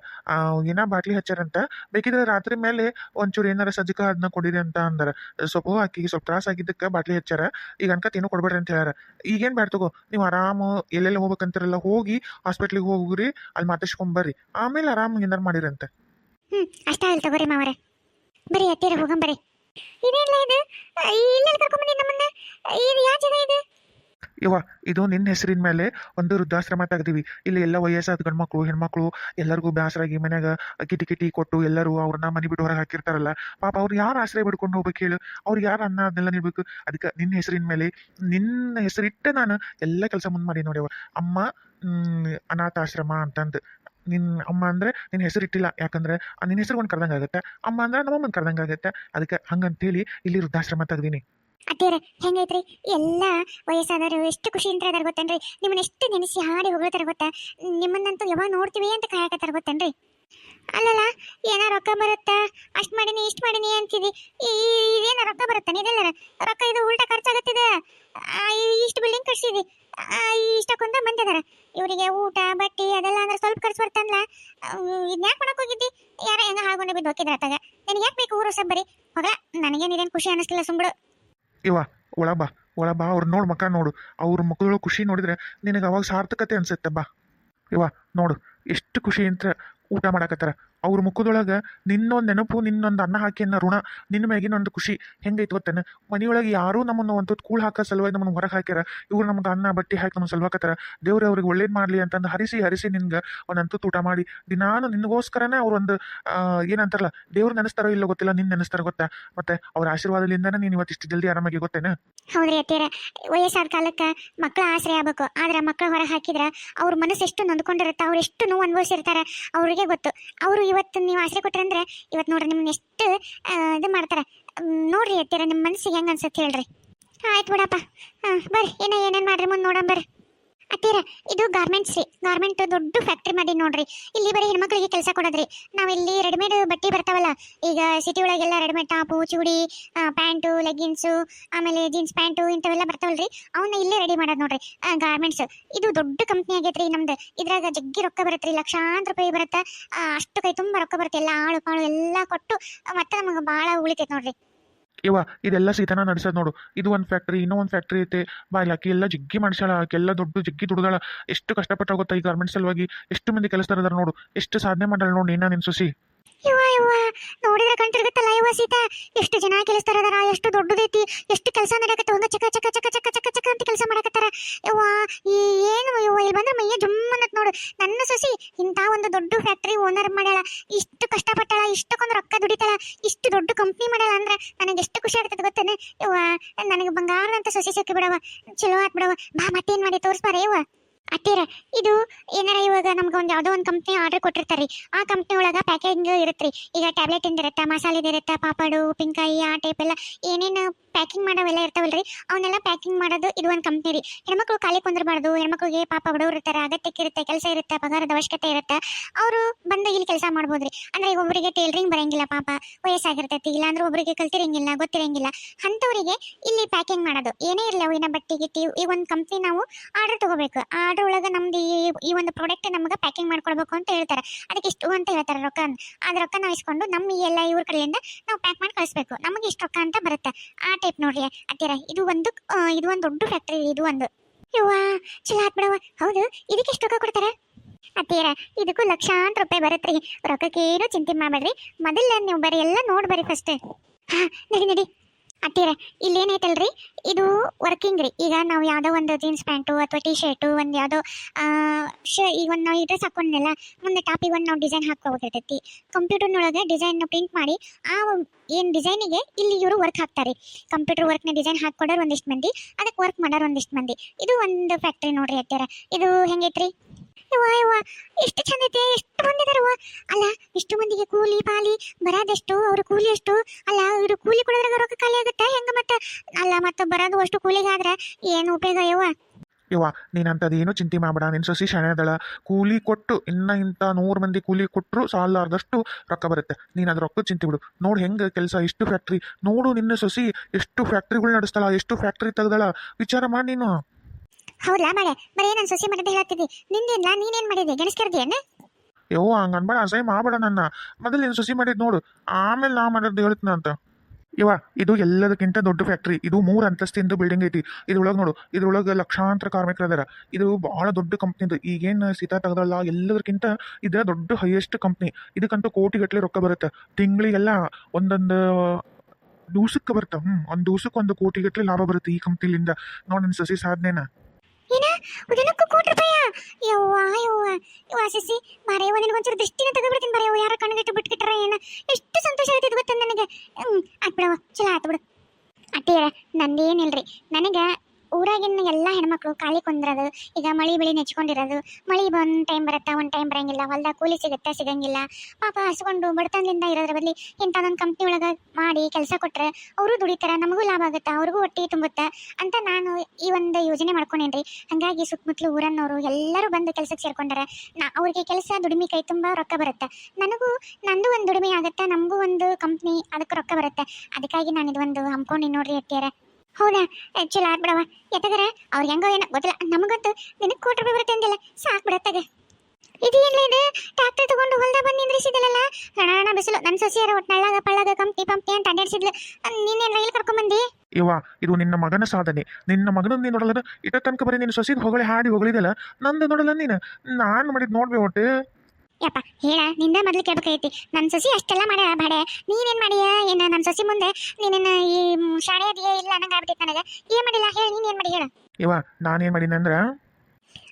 ಏನೋ ಬಾಟ್ಲಿ ಹಚ್ಚಾರಂತ. ಬೇಕಿದ್ರೆ ರಾತ್ರಿ ಮೇಲೆ ಒಂಚೂರು ಏನಾರ ಸಜ್ಜಕ ಅದನ್ನ ಕೊಡಿರಿ ಅಂತ ಅಂದಾರ. ಸ್ವಲ್ಪ ಆಕಿಗೆ ಸ್ವಲ್ಪ ತ್ರಾಸ ಆಗಿದ್ದಕ್ಕೆ ಬಾಟ್ಲಿ ಹಚ್ಚಾರ. ಈಗ ಅನ್ಕತ್ ಏನೋ ಕೊಡ್ಬೇಡ್ರಿ ಅಂತ ಹೇಳ್ಯಾರ. ಈಗೇನು ಬ್ಯಾಡ ತಗೋ, ನೀವು ಆರಾಮ ಎಲ್ಲೆಲ್ಲ ಹೋಗ್ಬೇಕಂತಾರಲ್ಲ, ಹೋಗಿ ಹಾಸ್ಪಿಟ್ಲಿಗೆ ಹೋಗ್ರಿ, ಅಲ್ಲಿ ಮಾತಾಡ್ಸ್ಕೊಂಬರ್ರಿ ಆಮೇಲೆ ಆರಾಮ ಏನಾರು ಮಾಡಿರಂತ. ಹ್ಮ್, ಅಷ್ಟೇ ಇಲ್ಲ ತಗೋರಿ ಮಾವರ. ಬರೀ ಹತ್ತಿರ ಹೋಗಂಬರಿ ಇದೇನಿಲ್ಲ ಇದು? ಇಲ್ಲೆಲ್ಲಿ ಕರ್ಕೊಂಬಂದಿ ನಮ್ಮನ್ನ? ಇದು ಯಾವ ಜಾಗ ಇದು? ಇವ ಇದು ನಿನ್ನ ಹೆಸರಿನ ಮೇಲೆ ಒಂದು ವೃದ್ಧಾಶ್ರಮ ತೆಗ್ದೀವಿ. ಇಲ್ಲಿ ಎಲ್ಲ ವಯಸ್ಸಾದ ಗಂಡ್ಮಕ್ಳು, ಹೆಣ್ಮಕ್ಳು ಎಲ್ಲರಿಗೂ ಬೇಸರಾಗಿ ಮನ್ಯಾಗ ಕಿಟಿ ಕಿಟಿ ಕೊಟ್ಟು ಎಲ್ಲರೂ ಅವ್ರನ್ನ ಮನೆ ಬಿಟ್ಟು ಹೊರಗೆ ಹಾಕಿರ್ತಾರಲ್ಲ, ಪಾಪ ಅವ್ರು ಯಾರು ಆಶ್ರಯ ಬಿಡ್ಕೊಂಡು ಹೋಗ್ಬೇಕು ಹೇಳು? ಅವ್ರು ಯಾರು ಅನ್ನ ಅದನ್ನೆಲ್ಲ ನೀಡ್ಬೇಕು? ಅದಕ್ಕೆ ನಿನ್ನ ಹೆಸರಿನ ಮೇಲೆ ನಿನ್ನ ಹೆಸರಿಟ್ಟೆ ನಾನು ಎಲ್ಲ ಕೆಲಸ ಮುಂದೆ ಮಾಡಿ ನೋಡ್ಯವ ಅಮ್ಮ ಅನಾಥಾಶ್ರಮ ಅಂತಂದು. ನಿನ್ನ ಅಮ್ಮ ಅಂದ್ರೆ ನಿನ್ನ ಹೆಸರು ಇಟ್ಟಿಲ್ಲ ಯಾಕಂದ್ರೆ ಆ ನಿನ್ನ ಹೆಸರು ಒಂದು ಕರ್ದಂಗೆ ಆಗುತ್ತೆ? ಅಮ್ಮ ಅಂದ್ರೆ ನಮ್ಮಮ್ಮನ ಕರ್ದಂಗೆ ಆಗುತ್ತೆ? ಅದಕ್ಕೆ ಹಂಗಂತೇಳಿ ಇಲ್ಲಿ ವೃದ್ಧಾಶ್ರಮ ತೆಗ್ದೀನಿ. ಅತ್ತೇರ ಹೆಂಗೈತ್ರಿ? ಎಲ್ಲ ವಯಸ್ಸಾದವರು ಎಷ್ಟು ಖುಷಿಯಿಂದ ಅದಾರ ಗೊತ್ತೇನ್ರಿ? ನಿಮ್ಮನ್ನ ಎಷ್ಟು ನೆನೆಸಿ ಹಾಡಿ ಹೊಗಳ್ತಾರ ಗೊತ್ತಾ? ನಿಮ್ಮನ್ನಂತೂ ಯಾವಾಗ ನೋಡ್ತೀವಿ ಅಂತ ಕಾಯಕತ್ತಾರ ಗೊತ್ತೇನ್ರಿ? ಅಲ್ಲಲ್ಲ, ಏನೋ ರೊಕ್ಕ ಬರುತ್ತಾ? ಅಷ್ಟು ಮಾಡಿನಿ, ಇಷ್ಟು ಮಾಡಿನಿ ಅಂತಿದಿ. ಇದೇನ ರೊಕ್ಕ ಬರುತ್ತಾ ಇದೆಲ್ಲ ರೊಕ್ಕ ಇದು ಉಲ್ಟಾ ಖರ್ಚಾಗತ್ತಿದೆ? ಇಷ್ಟು ಬಿಲ್ಡಿಂಗ್ ಕಟ್ಸಿದಿ. ಇಷ್ಟಕ್ಕೊಂದ ಬಂದಿದಾರ. ಇವರಿಗೆ ಊಟ, ಬಟ್ಟಿ ಅದೆಲ್ಲ ಅಂದ್ರೆ ಸ್ವಲ್ಪ ಖರ್ಚು ಬರ್ತಂದ್ಲ. ಇದನ್ನ ಯಾಕೆ ಮಾಡಕ್ ಹೋಗಿದ್ದಿ? ಯಾರ ಹೆಂಗ ಹಾಗೊಂಡು ಬಿದ್ದು ಹೋಗಿದ್ರ ಅತ್ತಾಗ? ನನಗೆ ಯಾಕೆ ಬೇಕು ಊರು ಸಬ್ಬರಿ? ಹೋಗ ನನಗೇನಿದೇನು ಖುಷಿ ಅನ್ನಿಸ್ತಿಲ್ಲ ಸುಂಬಳು. ಇವ, ಒಳ ಬಾ ಒಳ ಬಾ, ಅವ್ರು ನೋಡು ಮಕ್ಕ ನೋಡು. ಅವ್ರ ಮಕ್ಕಳು ಖುಷಿ ನೋಡಿದ್ರೆ ನಿನಗೆ ಅವಾಗ ಸಾರ್ಥಕತೆ ಅನ್ಸುತ್ತೆ ಬಾ. ಇವ, ನೋಡು, ಎಷ್ಟು ಖುಷಿ ಅಂತ ಊಟ ಮಾಡಕತ್ತಾರ. ಅವ್ರ ಮುಖದೊಳಗೆ ನಿನ್ನೊಂದು ನೆನಪು, ನಿನ್ನೊಂದು ಅನ್ನ ಹಾಕಿ ಅನ್ನೋ ಋಣ, ನಿನ್ನ ಮ್ಯಾಗಿನ ಒಂದು ಖುಷಿ ಹೆಂಗೈತೆ ಗೊತ್ತೇನೆ? ಮನೆಯೊಳಗೆ ಯಾರೂ ನಮ್ಮನ್ನು ಒಂದು ಕೂಳ್ ಹಾಕೋ ಸಲುವಾಗಿ ನಮ್ಮನ್ನು ಹೊರಗೆ ಹಾಕ್ಯಾರ. ಇವ್ರು ನಮ್ಗೆ ಅನ್ನ, ಬಟ್ಟೆ ಹಾಕಿ ನಮ್ಮ ಸಲುವಾಕತ್ತಾರ. ದೇವ್ರ, ಅವ್ರಿಗೆ ಒಳ್ಳೇದು ಮಾಡಲಿ ಅಂತಂದು ಹರಿಸಿ ಹರಿಸಿ ನಿನ್ಗೆ ಒಂದಂತೂ ಅಂತೂ ಊಟ ಮಾಡಿ, ದಿನಾನು ನಿನಗೋಸ್ಕರನೇ ಅವ್ರೊಂದು ಏನಂತಾರಲ್ಲ, ದೇವ್ರು ನೆನೆಸ್ತಾರೋ ಇಲ್ಲೋ ಗೊತ್ತಿಲ್ಲ ನಿನ್ನ ನೆನೆಸ್ತಾರ ಗೊತ್ತಾ? ಮತ್ತೆ ಅವ್ರ ಆಶೀರ್ವಾದದಿಂದನೇ ನೀನು ಇವತ್ತು ಇಷ್ಟು ಜಲ್ದಿ ಆರಾಮಾಗಿ ಗೊತ್ತೇನೆ? ಹೌದ್ರಿ ಅತ್ತೀರ ವಯಸ್ಸಾದ ಕಾಲಕ್ಕೆ ಮಕ್ಕಳ ಆಶ್ರಯ ಆಗ್ಬೇಕು. ಆದ್ರೆ ಮಕ್ಕಳು ಹೊರಗೆ ಹಾಕಿದ್ರ ಅವ್ರ ಮನಸ್ಸು ಎಷ್ಟು ನೊಂದ್ಕೊಂಡಿರುತ್ತೆ, ಅವ್ರು ಎಷ್ಟು ನೋವು ಅನುಭವಿಸಿರ್ತಾರೆ ಅವ್ರಿಗೆ ಗೊತ್ತು. ಅವರು ಇವತ್ತು ನೀವು ಆಶ್ರಯ ಕೊಟ್ರಂದ್ರೆ ಇವತ್ತು ನೋಡ್ರಿ ನಿಮ್ಮನ್ನ ಎಷ್ಟು ಇದು ಮಾಡ್ತಾರೆ. ನೋಡ್ರಿ ಎತ್ತೀರ ನಿಮ್ಮ ಮನಸ್ಸಿಗೆ ಹೆಂಗೆ ಅನ್ಸುತ್ತೆ ಹೇಳ್ರಿ. ಆಯ್ತು ಬಿಡಪ್ಪ. ಹಾಂ, ಬರ್ರಿ ಏನ ಏನೇನು ಮಾಡ್ರಿ ಮುಂದೆ ನೋಡೋಣ ಬರ್ರಿ. ಅತ್ತೀರ, ಇದು ಗಾರ್ಮೆಂಟ್ಸ್ ರೀ. ಗಾರ್ಮೆಂಟ್ ದೊಡ್ಡ ಫ್ಯಾಕ್ಟ್ರಿ ಮಾಡಿ ನೋಡ್ರಿ. ಇಲ್ಲಿ ಬರೀ ಹೆಣ್ಮಕ್ಳಿಗೆ ಕೆಲಸ ಕೊಡೋದ್ರಿ. ನಾವಿಲ್ಲಿ ರೆಡಿಮೇಡ್ ಬಟ್ಟೆ ಬರ್ತಾವಲ್ಲ, ಈಗ ಸಿಟಿ ಒಳಗೆಲ್ಲ readymade top, chudi pant leggings ಆಮೇಲೆ ಜೀನ್ಸ್ ಪ್ಯಾಂಟು ಇಂಥವೆಲ್ಲ ಬರ್ತಾವಲ್ರಿ. ಅವನ್ನ ಇಲ್ಲೇ ರೆಡಿ ಮಾಡೋದು ನೋಡ್ರಿ. ಗಾರ್ಮೆಂಟ್ಸ್ ಇದು ದೊಡ್ಡ ಕಂಪ್ನಿ ಆಗೈತ್ರಿ ನಮ್ದು. ಇದ್ರಾಗ ಜಗ್ಗಿ ರೊಕ್ಕ ಬರುತ್ತೆ ಲಕ್ಷಾಂತರ ರೂಪಾಯಿ ಬರುತ್ತೆ ಅಷ್ಟು ಕೈ ತುಂಬ ರೊಕ್ಕ ಬರುತ್ತೆ. ಎಲ್ಲ ಆಳು ಪಾಳು ಎಲ್ಲ ಕೊಟ್ಟು, ಮತ್ತೆ ನಮಗೆ ಭಾಳ ಉಳಿತೈತೆ ನೋಡ್ರಿ. ಇವ, ಇದೆಲ್ಲ ಸೀತಾನ ನಡೆಸೋದು ನೋಡು. ಇದು ಒಂದು ಫ್ಯಾಕ್ಟ್ರಿ ಇನ್ನೂ ಒಂದು ಫ್ಯಾಕ್ಟ್ರಿ ಐತೆ. ಬಾ, ಇಲ್ಲಿ ಆಕಿ ಎಲ್ಲ ಜಗ್ಗಿ ಮಾಡ್ಸಾಳ ಆಕೆಲ್ಲ ದೊಡ್ಡ ಜಗ್ಗಿ ದುಡ್ದಾಳ. ಎಷ್ಟು ಕಷ್ಟಪಟ್ಟ ಗೊತ್ತಾ ಈ ಗಾರ್ಮೆಂಟ್ಸ್ ಸಲುವಾಗಿ? ಎಷ್ಟು ಮಂದಿ ಕೆಲಸದಾರ ನೋಡು. ಎಷ್ಟು ಸಾಧನೆ ಮಾಡಲ್ಲ ನೋಡಿ ನೀನು ನಿನ್ ಸುಸಿ. ಇವ ಇವ ನೋಡಿದ್ರೆ ಕಂಟಿರುತ್ತಲ್ಲ ಇವ ಸೀತಾ? ಎಷ್ಟು ಜನ ಕೆಲಸದಾರ ಅದರ, ಎಷ್ಟು ದೊಡ್ಡದೈತಿ, ಎಷ್ಟು ಕೆಲಸ ನಡೆಯಕತ್ತೆ ಒಂದು ಚಕ ಚಕ ಚಕ ಚಕ ಚಕ ಚಕ ಅಂತ ಕೆಲಸ ಮಾಡಕತ್ತಾರ. ಇವ ಏನು ಇವ ಇಲ್ಲಿ ಬಂದ್ರೆ ಮೈಯ ಜುಮ್ ಅನ್ನತ್ ನೋಡು. ನನ್ನ ಸೊಸಿ ಇಂಥ ಒಂದು ದೊಡ್ಡ ಫ್ಯಾಕ್ಟ್ರಿ ಓನರ್ ಮಾಡ್ಯಾಳ. ಇಷ್ಟು ಕಷ್ಟಪಟ್ಟಾಳ, ಇಷ್ಟಕ್ಕೊಂದು ರೊಕ್ಕ ದುಡಿತಾಳ, ಇಷ್ಟು ದೊಡ್ಡ ಕಂಪ್ನಿ ಮಾಡ್ಯಾಳ ಅಂದ್ರೆ ನನಗೆ ಎಷ್ಟು ಖುಷಿ ಆಗ್ತದೆ ಗೊತ್ತೇನೆ? ಇವ ನನಗೆ ಬಂಗಾರ ಅಂತ ಸೊಸಿ ಸಿಕ್ಕಿ ಬಿಡವ ಚಲೋ ಆತ್ ಬಿಡವ ಬಾ ಮತ್ತೇನು ಮಾಡಿ ತೋರಿಸ್ಬಾರ ಇವ ಅತ್ತೀರ, ಇದು ಏನಾರ ಇವಾಗ ನಮ್ಗೆ ಒಂದು ಯಾವುದೋ ಒಂದು ಕಂಪ್ನಿ ಆರ್ಡರ್ ಕೊಟ್ಟಿರ್ತಾರೆ ಆ ಕಂಪ್ನಿ ಒಳಗ ಪ್ಯಾಕೇಜಿಂಗ್ ಇರುತ್ತೆ ಈಗ ಟ್ಯಾಬ್ಲೆಟ್ ಇರುತ್ತೆ ಮಸಾಲೆದು ಇರುತ್ತೆ ಪಾಪಡು, ಉಪ್ಪಿನಕಾಯಿ, ಆ ಟೈಪ್ ಎಲ್ಲ ಏನೇನು ಪ್ಯಾಕಿಂಗ್ ಮಾಡೋವೆಲ್ಲ ಇರ್ತಾವಲ್ರಿ? ಅವನ್ನೆಲ್ಲ ಪ್ಯಾಕಿಂಗ್ ಮಾಡೋದು ಇದು ಒಂದು ಕಂಪ್ನಿ ರೀ. ಹೆಣ್ಮಕ್ಳು ಖಾಲಿ ಕುಂದ್ರಬಾರ್ದು, ಹೆಣ್ಮಕ್ಳಿಗೆ ಪಾಪ ಬಡವ್ರು ಇರ್ತಾರೆ, ಅಗತ್ಯಕ್ಕೆ ಇರುತ್ತೆ, ಕೆಲಸ ಇರುತ್ತೆ, ಪಗಾರದ ಅವಶ್ಯಕತೆ ಇರುತ್ತೆ. ಅವರು ಬಂದು ಇಲ್ಲಿ ಕೆಲಸ ಮಾಡ್ಬೋದ್ರಿ ಅಂದ್ರೆ ಈಗ ಒಬ್ಬರಿಗೆ ಟೇಲ್ರಿಂಗ್ ಬರಂಗಿಲ್ಲ ಪಾಪ, ವಯಸ್ಸಾಗಿರ್ತೈತಿ, ಇಲ್ಲಾಂದ್ರೆ ಒಬ್ಬರಿಗೆ ಕಲ್ತಿರಂಗಿಲ್ಲ, ಗೊತ್ತಿರಂಗಿಲ್ಲ. ಅಂಥವರಿಗೆ ಇಲ್ಲಿ ಪ್ಯಾಕಿಂಗ್ ಮಾಡೋದು. ಏನೇ ಇರಲಿ ಅವಿನ ಬಟ್ಟೆಗೆ ಈ ಒಂದು ಕಂಪ್ನಿ ನಾವು ಆರ್ಡರ್ ತಗೋಬೇಕು. ಆರ್ಡರ್ ಒಳಗೆ ನಮ್ದು ಈ ಈ ಒಂದು ಪ್ರಾಡಕ್ಟ್ ನಮಗೆ ಪ್ಯಾಕಿಂಗ್ ಮಾಡ್ಕೊಳ್ಬೇಕು ಅಂತ ಹೇಳ್ತಾರೆ. ಅದಕ್ಕೆ ಇಷ್ಟು ಅಂತ ಹೇಳ್ತಾರೆ ರೊಕ್ಕ. ಆ ರೊಕ್ಕ ನಾವು ಇಸ್ಕೊಂಡು ನಮ್ಮ ಎಲ್ಲ ಇವ್ರ ಕಡೆಯಿಂದ ನಾವು ಪ್ಯಾಕ್ ಮಾಡಿ ಕಳಿಸ್ಬೇಕು. ನಮಗೆ ಇಷ್ಟು ರೊಕ್ಕ ಅಂತ ಬರುತ್ತೆ. ಆ ಟೈಪ್ ನೋಡ್ರಿ ಅತ್ತಿರ ಇದು ಒಂದು ಇದು ಒಂದು ದೊಡ್ಡ ಫ್ಯಾಕ್ಟ್ರಿ ಇದು ಒಂದು. ಯವ್ವ ಚಲೋ ಆತ್ ಹೌದು, ಇದಕ್ಕೆ ಎಷ್ಟು ರೊಕ್ಕ ಕೊಡ್ತಾರ? ಅತ್ತೀರ ಇದಕ್ಕೂ ಲಕ್ಷಾಂತರ ರೂಪಾಯಿ ಬರುತ್ತೆ ರೀ ರೊಕ್ಕಕ್ಕೇನು ಚಿಂತೆ ಮಾಡಬೇಡ್ರಿ. ಮೊದಲ ನೀವು ಬರೀ ಎಲ್ಲ ನೋಡಿ ಬರ್ರಿ ಫಸ್ಟ್ ಹಾ, ನಡಿ ನಡಿ. ಅತ್ತೀರ ಇಲ್ಲೇನೈತಲ್ರಿ ಇದು ವರ್ಕಿಂಗ್ ರೀ. ಈಗ ನಾವು ಯಾವುದೋ ಒಂದು ಜೀನ್ಸ್ ಪ್ಯಾಂಟು ಅಥವಾ ಟಿ ಶರ್ಟು ಒಂದು ಯಾವುದೋ ಶ, ಈಗ ಒಂದು ನಾವು ಈ ಡ್ರೆಸ್ ಹಾಕೊಂಡಿಲ್ಲ ಮುಂದೆ ಟಾಪಿಗೆ ಒಂದು ನಾವು ಡಿಸೈನ್ ಹಾಕೋಬೇಕಿರ್ತೈತಿ ಕಂಪ್ಯೂಟರ್ನೊಳಗೆ ಡಿಸೈನ್ ಪ್ರಿಂಟ್ ಮಾಡಿ, ಆ ಏನು ಡಿಸೈನಿಗೆ ಇಲ್ಲಿ ಇವರು ವರ್ಕ್ ಹಾಕ್ತಾರೆ. ಕಂಪ್ಯೂಟರ್ ವರ್ಕ್ನ ಡಿಸೈನ್ ಹಾಕ್ಕೊಡೋರು ಒಂದಿಷ್ಟು ಮಂದಿ ಅದಕ್ಕೆ ವರ್ಕ್ ಮಾಡೋರು ಒಂದಿಷ್ಟು ಮಂದಿ. ಇದು ಒಂದು ಫ್ಯಾಕ್ಟ್ರಿ ನೋಡ್ರಿ ಹತ್ತಿರ ಇದು ಹೆಂಗೈತ್ರಿ? ಯವ್ವ ಎಷ್ಟು ಚಂದ ಐತೆ, ಎಷ್ಟು ಬಂದಿದಾರವ್ವ ಅಲ್ಲ, ಇಷ್ಟು ಮಂದಿಗೆ ಕೂಲಿ ಪಾಲಿ ಬರೋದೆಷ್ಟು, ಅವ್ರ ಕೂಲಿ ಎಷ್ಟು? ಅಲ್ಲ, ಇವ್ರ ಕೂಲಿ ಕೊಡೋದ್ರಾಗ ರೊಕ್ಕ ಖಾಲಿ ಆಗುತ್ತೆ, ಹೆಂಗ ಮತ್ತೆ? ಅಲ್ಲ, ಮತ್ತೆ ಬರೋದು ಅಷ್ಟು ಕೂಲಿಗೆ ಆದ್ರೆ ಏನು ಉಪಯೋಗ ಯವ್ವ ಯವ್ವ ನೀನಂತದ ಏನೂ ಚಿಂತೆ ಮಾಡಬೇಡ. ನಿನ್ನ ಸೊಸಿ ಶಣದಳ ಕೂಲಿ ಕೊಟ್ಟು, ಇನ್ನ ಇಂಥ ನೂರು ಮಂದಿ ಕೂಲಿ ಕೊಟ್ಟರು ಸಾಲಾರ್ದಷ್ಟು ರೊಕ್ಕ ಬರುತ್ತೆ. ನೀನು ಅದ್ರ ರೊಕ್ಕ ಚಿಂತೆ ಬಿಡು. ನೋಡು ಹೆಂಗೆ ಕೆಲಸ, ಇಷ್ಟು ಫ್ಯಾಕ್ಟ್ರಿ ನೋಡು ನಿನ್ನ ಸೊಸಿ, ಎಷ್ಟು ಫ್ಯಾಕ್ಟ್ರಿಗಳು ನಡೆಸ್ತಾಳ, ಎಷ್ಟು ಫ್ಯಾಕ್ಟ್ರಿ ತೆಗ್ದಾಳ. ವಿಚಾರ ಮಾಡಿ ನೀನು. ಹೌದಾ ಮಾಡೆ, ಬರೀ ನಾನು ಸಸಿ ಮಾಡಿದ್ದೆ ಹೇಳತ್ತಿದ್ದಿ. ನಿಂದೇನ್ಲ ನೀನೇನ್ ಮಾಡಿದ್ದೆ? ಗೆಣಸ್ಕರ್ದಿಯನ್ನ ಯೋ ಹಂಗ ಅನ್ಬೇಡ ಅಸಹ್ಯ ನನ್ನ. ಮೊದಲು ನೀನು ಸೊಸಿ ಮಾಡಿದ್ ನೋಡು. ಆಮೇಲೆ ನಾ ಮಾಡಿದ್ದು ಹೇಳ್ತೀನಿ ಅಂತ. ಇವ ಇದು ಎಲ್ಲದಕ್ಕಿಂತ ದೊಡ್ಡ ಫ್ಯಾಕ್ಟ್ರಿ ಇದು ಮೂರು ಅಂತಸ್ತಿಂದು ಬಿಲ್ಡಿಂಗ್ ಐತಿ. ಇದ್ರೊಳಗೆ ನೋಡು, ಇದ್ರೊಳಗೆ ಲಕ್ಷಾಂತರ ಕಾರ್ಮಿಕರು ಅದಾರ. ಇದು ಭಾಳ ದೊಡ್ಡ ಕಂಪ್ನಿದು ಈಗೇನು ಸೀತಾ ತೆಗ್ದಲ್ಲ, ಎಲ್ಲದಕ್ಕಿಂತ ಇದರ ದೊಡ್ಡ ಹೈಯೆಸ್ಟ್ ಕಂಪ್ನಿ ಇದಕ್ಕಂತೂ ಕೋಟಿಗಟ್ಟಲೆ ರೊಕ್ಕ ಬರುತ್ತೆ. ತಿಂಗಳಿಗೆಲ್ಲ ಒಂದೊಂದು ದಿವ್ಸಕ್ಕೆ ಬರುತ್ತೆ. ಹ್ಞೂ ಒಂದು ದಿವ್ಸಕ್ಕೆ ಒಂದು ಕೋಟಿಗಟ್ಟಲೆ ಲಾಭ ಬರುತ್ತೆ ಈ ಕಂಪ್ನಿಲಿಂದ ನೋಡಿ ನನ್ನ ಸಸಿ ಸಾಧನೆನ. ಏನ ದಿನಕ್ಕೂ ಕೋಟಿ ರೂಪಾಯ ಯವ್ವ ಯವ್ವ. ಯವ್ವ ಸಿಸಿ ಮಾರೇವ ನಿನಗೊಂಚೂರು ದೃಷ್ಟಿನ ತೆಗೆದ್ಬಿಡ್ತೀನಿ ಬರೆಯವ ಯಾರ ಕಣ್ಣಿಟ್ಟು ಬಿಟ್ಕಿಟ್ರ ಏನ? ಎಷ್ಟು ಸಂತೋಷ ಆಯ್ತದ ಗೊತ್ತ ನನಗೆ? ಹ್ಞೂ ಆತ್ ಬಿಡವ ಚಲೋ ಆತು ಬಿಡು. ಅತ್ತೀರ ನಂದೇನಿಲ್ರಿ ನನಗೆ ಊರಾಗಿನ ಎಲ್ಲ ಹೆಣ್ಮಕ್ಳು ಕಾಳಿ ಕುಂದ್ರದು, ಈಗ ಮಳಿ ಬೆಳಿ ನೆಚ್ಕೊಂಡಿರೋದು, ಮಳಿ ಒಂದು ಟೈಮ್ ಬರುತ್ತಾ, ಒಂದು ಟೈಮ್ ಬರಂಗಿಲ್ಲ, ಹೊಲ್ದಾಗ ಕೂಲಿ ಸಿಗುತ್ತಾ, ಸಿಗಂಗಿಲ್ಲ. ಪಾಪ ಹಸ್ಕೊಂಡು ಬಡತನದಿಂದ ಇರೋದ್ರ ಬದಲಿ ಒಂದು ಕಂಪ್ನಿ ಒಳಗೆ ಮಾಡಿ ಕೆಲಸ ಕೊಟ್ರೆ ಅವರು ದುಡಿತಾರೆ, ನಮಗೂ ಲಾಭ ಆಗುತ್ತೆ, ಅವ್ರಿಗೂ ಹೊಟ್ಟೆ ತುಂಬುತ್ತೆ ಅಂತ ನಾನು ಈ ಒಂದು ಯೋಜನೆ ಮಾಡ್ಕೊಂಡೇನ್ರಿ. ಹಾಗಾಗಿ ಸುತ್ತಮುತ್ತಲು ಊರನ್ನೋರು ಎಲ್ಲರೂ ಬಂದು ಕೆಲಸಕ್ಕೆ ಸೇರ್ಕೊಂಡಾರೆ, ನಾ ಅವ್ರಿಗೆ ಕೆಲಸ ದುಡಿಮೆ ಕೈ ತುಂಬ ರೊಕ್ಕ ಬರುತ್ತೆ. ನನಗೂ, ನಂದು ಒಂದು ದುಡಿಮೆ ಆಗುತ್ತೆ, ನಮಗೂ ಒಂದು ಕಂಪ್ನಿ ಅದಕ್ಕೆ ರೊಕ್ಕ ಬರುತ್ತೆ. ಅದಕ್ಕಾಗಿ ನಾನು ಇದೊಂದು ಹಮ್ಕೊಂಡು ನೋಡ್ರಿ ಅತ್ತಿಯಾರ ಹೌದಾ? ಚಲೋ ಆಗ್ಬಿಡವ ಎತ್ತಗರ ಅವ್ರಿಗೆ ಹೆಂಗೋ ಏನೋ ಗೊತ್ತಿಲ್ಲ. ನಮಗಂತೂ ದಿನಕ್ಕೆ ಕೋಟಿ ರೂಪಾಯಿ ಬರುತ್ತೆ ಅಂದಿಲ್ಲ. ಸಾಕು ಬಿಡತ್ತಾಗ ಇದು ಏನ್ಲ ಇದು? ಟ್ರ್ಯಾಕ್ಟರ್ ತಗೊಂಡು ಹೊಲ್ದ ಬಂದು ನಿಂದ್ರಿಸಿದಲ್ಲ ರಣ ಬಿಸಿಲು. ನನ್ನ ಸೊಸೆಯರ ಒಟ್ಟು ನಳ್ಳಾಗ, ಪಳ್ಳಾಗ ಕಂಪ್ತಿ ಪಂಪ್ತಿ ಅಂತ ಅಡ್ಡಾಡ್ಸಿದ್ಲು ನೀನೇನು ರೈಲ್ ಕರ್ಕೊಂಬಂದಿ ಇವ ಇದು ನಿನ್ನ ಮಗನ ಸಾಧನೆ. ನಿನ್ನ ಮಗನ ನೀನು ನೋಡಲ್ಲ ಇಟ್ಟ ತನಕ ಬರೀ ನೀನು ಸೊಸಿದ್ ಹೊಗಳಿ ಹಾಡಿ ಹೊಗಳಿದಲ್ಲ? ನಂದು ನೋಡಲ್ಲ ನೀನು? ನಾನು ಮಾಡಿದ್ ನೋಡ್ಬೇ ಒಟ್ಟು. ಯಪ್ಪ, ಹೇಳ, ನಿಂದ ಮೊದ್ಲು ಕೇಳ್ಬೇಕಾಯ್ತಿ ನನ್ನ ಸೊಸಿ ಅಷ್ಟೆಲ್ಲ ಮಾಡ್ಯಾಳ ಬಾಡೆ ನೀನೇನ್ ಮಾಡಿಯ? ಏನ ನನ್ನ ಸೊಸಿ ಮುಂದೆ ನೀನೇನು ಈ ಶಾಣೆ ಇಲ್ಲ ಅನ್ನಂಗೆ ಆಗ್ಬಿಟ್ಟೈತೆ ನನಗೆ. ಏನ್ ಮಾಡಿಲ್ಲ? ಹೇಳ ಏನು ಮಾಡಿ ಹೇಳ. ಇವ, ನಾನೇನ್ ಮಾಡೀನಿ ಅಂದ್ರ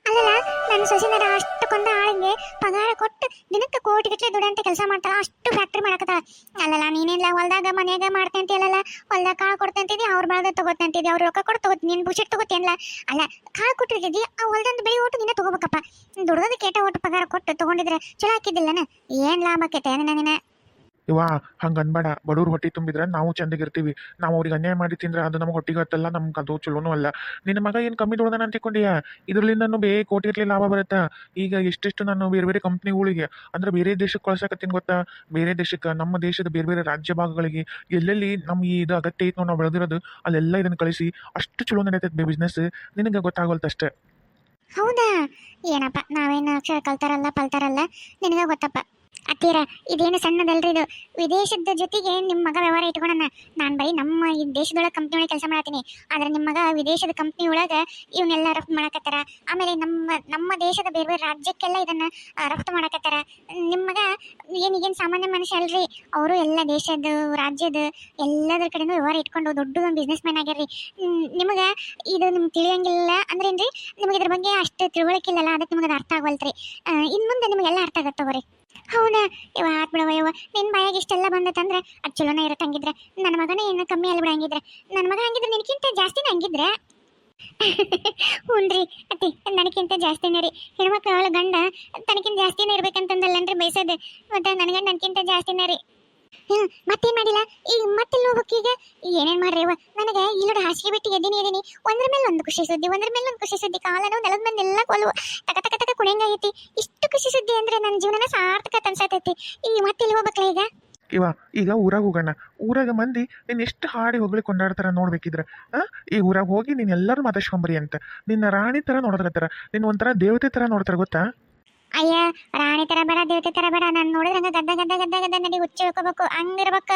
ಅಲ್ಲಲ್ಲ, ನನ್ನ ಸೊಸಿನಾರ ಅಷ್ಟಕ್ಕೊಂದು ಆಳಿಗೆ ಪಗಾರ ಕೊಟ್ಟು ದಿನಕ್ಕೆ ಕೋಟಿ ಗಟ್ಟಲೆ ದುಡಿಯಂತ ಕೆಲಸ ಮಾಡ್ತಾಳ. ಅಷ್ಟು ಫ್ಯಾಕ್ಟ್ರಿ ಮಾಡಕತ್ತಾಳ. ಅಲ್ಲಲ್ಲ ನೀನಿಲ್ಲ ಹೊಲ್ದಾಗ ಮನೆಯಾಗ ಮಾಡ್ತೆ ಅಲ್ಲಲ್ಲ ಹೊಲ್ದಾಗ ಕಾಳು ಕೊಡ್ತೆ ಅಂತಿದ್ದಿ ಅವ್ರ ಬೆಳೆದ ತಗೋತೆ ಅಂತಿದ್ದಿ ಅವ್ರ ರೊಕ್ಕ ಕೊಟ್ಟು ತಗೋತಿ ನೀನು ಬುಷೆಟ್ ತಗೋತಿಯಲ್ಲ ಅಲ್ಲ, ಕಾಳು ಕೊಟ್ಟಿರ್ತಿದ್ದಿ, ಆ ಹೊಲ್ದಂದು ಬೆಳೆ ಒಟ್ಟು ನಿನ್ನ ತಗೋಬೇಕಪ್ಪ. ದುಡ್ದದ ಕೇಟ ಒಟ್ಟು ಪಗಾರ ಕೊಟ್ಟು ತಗೊಂಡಿದ್ರೆ ಚಲೋ ಹಾಕಿದ್ದಿಲ್ಲನ ಏನು ಲಾಭ ಆಕೈತೆ ನಿನ್ನ? ನಿನ್ನ ಹಂಗೆ ಅನ್ಬೇಡ ಬಡವ್ರ ಹೊಟ್ಟಿ ತುಂಬಿದ್ರೆ ನಾವು ಚಂದಗಿರ್ತೀವಿ ನಾವು ಅವ್ರಿಗೆ ಅನ್ಯಾಯ ಮಾಡಿ ತಿಂದ್ರೆ ಅದು ನಮ್ಗೆ ಹೊಟ್ಟಿಗೆ ಹತ್ತಲ್ಲ, ನಮ್ಗೆ ಅದು ಚಲೋನೂ ಅಲ್ಲ. ನಿನ್ನ ಮಗ ಏನು ಕಮ್ಮಿ ದುಡ್ದಾನ ಇದ್ರಲ್ಲಿ ನಾನು ಬೇ ಕೋಟಿಗಟ್ಟಲೆ ಲಾಭ ಬರುತ್ತಾ? ಈಗ ಎಷ್ಟೆಷ್ಟು ನಾನು ಬೇರೆ ಬೇರೆ ಕಂಪ್ನಿಗಳಿಗೆ ಅಂದ್ರೆ ಬೇರೆ ದೇಶಕ್ಕೆ ಕಳ್ಸಕತ್ತೀನಿ ಗೊತ್ತಾ? ಬೇರೆ ದೇಶಕ್ಕೆ, ನಮ್ಮ ದೇಶದ ಬೇರೆ ಬೇರೆ ರಾಜ್ಯ ಭಾಗಗಳಿಗೆ ಎಲ್ಲೆಲ್ಲಿ ನಮ್ಮ ಇದು ಅಗತ್ಯ ಐತೆ ನಾವು ಬೆಳೆದಿರೋದು, ಅಲ್ಲೆಲ್ಲ ಇದನ್ನು ಕಳಿಸಿ ಅಷ್ಟು ಚಲೋ ನಡೀತೈತೆ ಬಿಸ್ನೆಸ್ ನಿನಗೆ ಗೊತ್ತಾಗೋಲ್ತಷ್ಟೇ ಹೌದಾ? ಏನಪ್ಪ, ನಾವೇನು ಕಲ್ತಾರಲ್ಲ, ಪಲ್ತಾರಲ್ಲ? ನಿನಗೆ ಗೊತ್ತಪ್ಪ. ಅತ್ತೀರ, ಇದೇನು ಸಣ್ಣದಲ್ರಿ ಇದು? ವಿದೇಶದ ಜೊತೆಗೆ ನಿಮ್ಮ ಮಗ ವ್ಯವಹಾರ ಇಟ್ಕೊಳಣ ನಾನು ಬರೀ ನಮ್ಮ ಈ ದೇಶದೊಳಗೆ ಕಂಪ್ನಿ ಒಳಗೆ ಕೆಲಸ ಮಾಡತ್ತೀನಿ. ಆದ್ರೆ ನಿಮ್ಮ ಮಗ ವಿದೇಶದ ಕಂಪ್ನಿ ಒಳಗೆ ಇವನ್ನೆಲ್ಲ ರಫ್ತು ಮಾಡಕತ್ತಾರ? ಆಮೇಲೆ ನಮ್ಮ ನಮ್ಮ ದೇಶದ ಬೇರೆ ಬೇರೆ ರಾಜ್ಯಕ್ಕೆಲ್ಲ ಇದನ್ನ ರಫ್ತು ಮಾಡಕತ್ತಾರ? ನಿಮ್ಮ ಮಗ ಏನಿಗೇನು ಸಾಮಾನ್ಯ ಮನುಷ್ಯ ಅಲ್ರಿ? ಅವರು ಎಲ್ಲ ದೇಶದ ರಾಜ್ಯದ ಎಲ್ಲದರ ಕಡೆನೂ ವ್ಯವಹಾರ ಇಟ್ಕೊಂಡು ದೊಡ್ಡ ಒಂದು ಬಿಸ್ನೆಸ್ ಮ್ಯಾನ್ ಆಗ್ಯಾರ್ರಿ ನಿಮಗೆ ಇದು ನಿಮ್ಗೆ ತಿಳಿಯಂಗಿಲ್ಲ ಅಂದ್ರೆ ಏನ್ರಿ ನಿಮಗೆ ಇದ್ರ ಬಗ್ಗೆ ಅಷ್ಟು ತಿಳುವಳಿಕೆ ಇಲ್ಲಲ್ಲ? ಅದಕ್ಕೆ ನಿಮಗೆ ಅರ್ಥ ಆಗವಲ್ತ್ರಿ. ಇನ್ನು ಮುಂದೆ ನಿಮಗೆಲ್ಲ ಅರ್ಥ ಆಗತ್ತೆ ತಗೋರಿ. ಹೌದಾ? ಇವ ಆತ್ ಬಿಡವ ಇವ ನಿನ್ನ ಬಾಯಾಗ ಇಷ್ಟೆಲ್ಲ ಬಂದತಂದ್ರೆ ಅದು ಚಲೋನ ಇರತ್ತಂಗಿದ್ರೆ ನನ್ನ ಮಗನೇ ಏನ ಕಮ್ಮಿ ಅಲ್ಲಿ ಬಿಡಂಗಿದ್ರೆ ನನ್ನ ಮಗ ಹಂಗಿದ್ರೆ ನಿನ್ಕಿಂತ ಜಾಸ್ತಿನೇ ಹಂಗಿದ್ರೆ? ಹ್ಞೂನ್ರಿ ಅತ್ತಿ ನನಗಿಂತ ಜಾಸ್ತಿನೇ ರೀ. ಹೆಣ್ಮಕ್ಳು ಅವಳ ಗಂಡ ತನಗಿಂತ ಜಾಸ್ತಿನೇ ಇರ್ಬೇಕಂತಂದಲ್ಲನ್ರಿ ಬಯಸೋದು ಮತ್ತೆ ನನಗೆ ನನಗಿಂತ ಜಾಸ್ತಿನೇ ರೀ. ಹ್ಮ್, ಮತ್ತೇನ್ ಮಾಡಿಲ್ಲ? ಈಗ ಮತ್ತೆಲ್ಲ ಈಗ? ಏನೇನ್ ಮಾಡ್ರಿ ಅವ್ವ ನನಗೆ ಇಲ್ಲೋಡ ಹಾಸಿಗೆ ಬಿಟ್ಟು ಎದ್ದೀನಿ ಎದ್ದೀನಿ. ಒಂದ್ರ ಮೇಲೆ ಒಂದು ಖುಷಿ ಸುದ್ದಿ, ಒಂದ್ರ ಮೇಲೆ ಒಂದು ಖುಷಿ ಸುದ್ದಿ. ಕಾಲನು ನೆಲದ ಮೇಲೆ ಎಲ್ಲ ತಕ ತಕ ತಕ ಕುಣಿಯಂಗಾಗೈತಿ ಇಷ್ಟು ಖುಷಿ ಸುದ್ದಿ ಅಂದ್ರೆ ನನ್ನ ಜೀವನ ಸಾರ್ಥಕ ಅನ್ಸತೈತಿ. ಮತ್ತೆ ಇಲ್ಲಿ ಹೋಗ್ಬೇಕಲ್ಲ ಈಗ? ಇವ ಈಗ ಊರಾಗ ಹೋಗೋಣ. ಊರಾಗ ಮಂದಿ ನೀನ್ ಎಷ್ಟು ಹಾಡಿ ಹೊಗಳಿ ಕೊಂಡಾಡ್ತಾರ ನೋಡ್ಬೇಕಿದ್ರ. ಆ? ಈ ಊರಾಗ ಹೋಗಿ ನೀನ್ ಎಲ್ಲರೂ ಮಾತಾಡ್ಸ್ಕೊಂಬರಿ ಅಂತ. ನಿನ್ನ ರಾಣಿ ತರ ನೋಡದ್ರತರ. ನಿನ್ನ ಒಂಥರ ದೇವತೆ ತರ ನೋಡ್ತಾರ ಗೊತ್ತಾ? ಅಯ್ಯ ರಾಣಿ ತರ ಬೇಡ ದೇವತೆ ತರ ಬೇಡ. ನಾನು ನೋಡಿದ್ರೆ ಹಂಗ ಗದ್ದ ಗದ್ದ ಗದ್ದ ಗದ್ದ ನನಗೆ ಉಚ್ಚ ಹೋಗ್ಬೇಕು ಹಂಗಿರ್ಬೇಕ.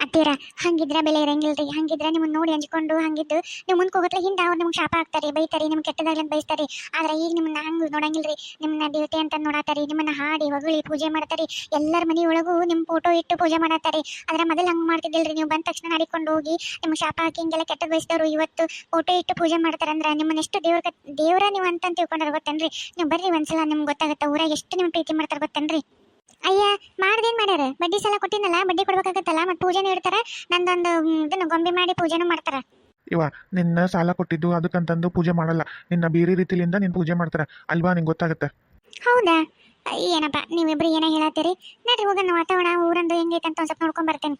ಅತ್ತೀರ ಹಂಗಿದ್ರ ಬೆಲೆ ಇರಂಗಿಲ್ರಿ, ಹಂಗಿದ್ರ ನಿಮ್ಮನ್ನ ನೋಡಿ ಹಂಚ್ಕೊಂಡು ಹಂಗಿದ್ದು, ನೀವು ಮುಂದೆ ಹೋಗತ್ಲೆ ಹಿಂದೆ ಅವ್ರು ನಿಮ್ಗೆ ಶಾಪ ಹಾಕ್ತಾರೆ, ಬೈತಾರೆ, ನಿಮ್ಗೆ ಕೆಟ್ಟದಾಗ್ಲಿ ಅಂತ ಬಯಸ್ತಾರೆ ಆದ್ರೆ ಈಗ ನಿಮ್ಮನ್ನ ಹಂಗೆ ನೋಡಂಗಿಲ್ರಿ, ನಿಮ್ಮನ್ನ ದೇವತೆ ಅಂತ ನೋಡಾತಾರಿ, ನಿಮ್ಮನ್ನ ಹಾಡಿ, ಹೊಗಳಿ, ಪೂಜೆ ಮಾಡ್ತಾರಿ, ಎಲ್ಲರ ಮನೆ ಒಳಗೂ ನಿಮ್ಮ ಫೋಟೋ ಇಟ್ಟು ಪೂಜೆ ಮಾಡಾತಾರಿ. ಆದ್ರೆ ಮೊದಲು ಹಂಗೆ ಮಾಡ್ತಿದ್ದಿಲ್ರಿ, ನೀವು ಬಂದ ತಕ್ಷಣ ನಡಿಕೊಂಡು ಹೋಗಿ ನಿಮ್ಮ ಶಾಪ ಹಾಕಿ ಹಿಂಗೆಲ್ಲ ಕೆಟ್ಟದ ಬಯಸಿದವರು ಇವತ್ತು ಫೋಟೋ ಇಟ್ಟು ಪೂಜೆ ಮಾಡ್ತಾರೆ ಅಂದ್ರೆ ನಿಮ್ಮನ್ನ ಎಷ್ಟು ದೇವ್ರ ದೇವ್ರ ನೀವು ಅಂತ ತಿಳ್ಕೊಂಡ್ರೆ ಗೊತ್ತೇನ್ರಿ? ನೀವು ಬರ್ರಿ ಒಂದ್ಸಲ, ನಿಮ್ಗೆ ಗೊತ್ತಾಗುತ್ತೆ, ಊರಾಗ ಎಷ್ಟು ನಿಮ್ಮ ಪ್ರೀತಿ ಮಾಡ್ತಾರೆ ಗೊತ್ತೇನ್ರಿ? ಅಯ್ಯ ಮಾಡ್ದೇನ್ ಮಾಡ್ಯಾರ? ಬಡ್ಡಿ ಸಾಲ ಕೊಟ್ಟಿನಲ್ಲ ಬಡ್ಡಿ ಕೊಡ್ಬೇಕಾಗತ್ತಲ್ಲ ಮತ್ತೆ ಪೂಜೆನೂ ಇಡ್ತಾರ ನಂದೊಂದು ಇದನ್ನು ಗೊಂಬೆ ಮಾಡಿ ಪೂಜೆನೂ ಮಾಡ್ತಾರ. ಇವ ನಿನ್ನ ಸಾಲ ಕೊಟ್ಟಿದ್ದು ಅದಕ್ಕಂತಂದು ಪೂಜೆ ಮಾಡಲ್ಲ. ನಿನ್ನ ಬೇರೆ ರೀತಿಲಿಂದ ನೀನ್ ಪೂಜೆ ಮಾಡ್ತಾರ. ಅಲ್ವಾ ನಿಂಗೆ ಗೊತ್ತಾಗತ್ತೆ? ಹೌದಾ? ಏನಪ್ಪ ನೀವಿಬ್ರು ಏನ ಹೇಳತ್ತೀರಿ? ನಡ್ರಿ ಹೋಗೋಣ ವಾತಾವರಣ ಊರಂದು ಹೆಂಗೈತೆ ಅಂತ ಒಂದ್ಸಲ ಸ್ವಲ್ಪ ನೋಡ್ಕೊಂಡ್ ಬರ್ತೇನೆ.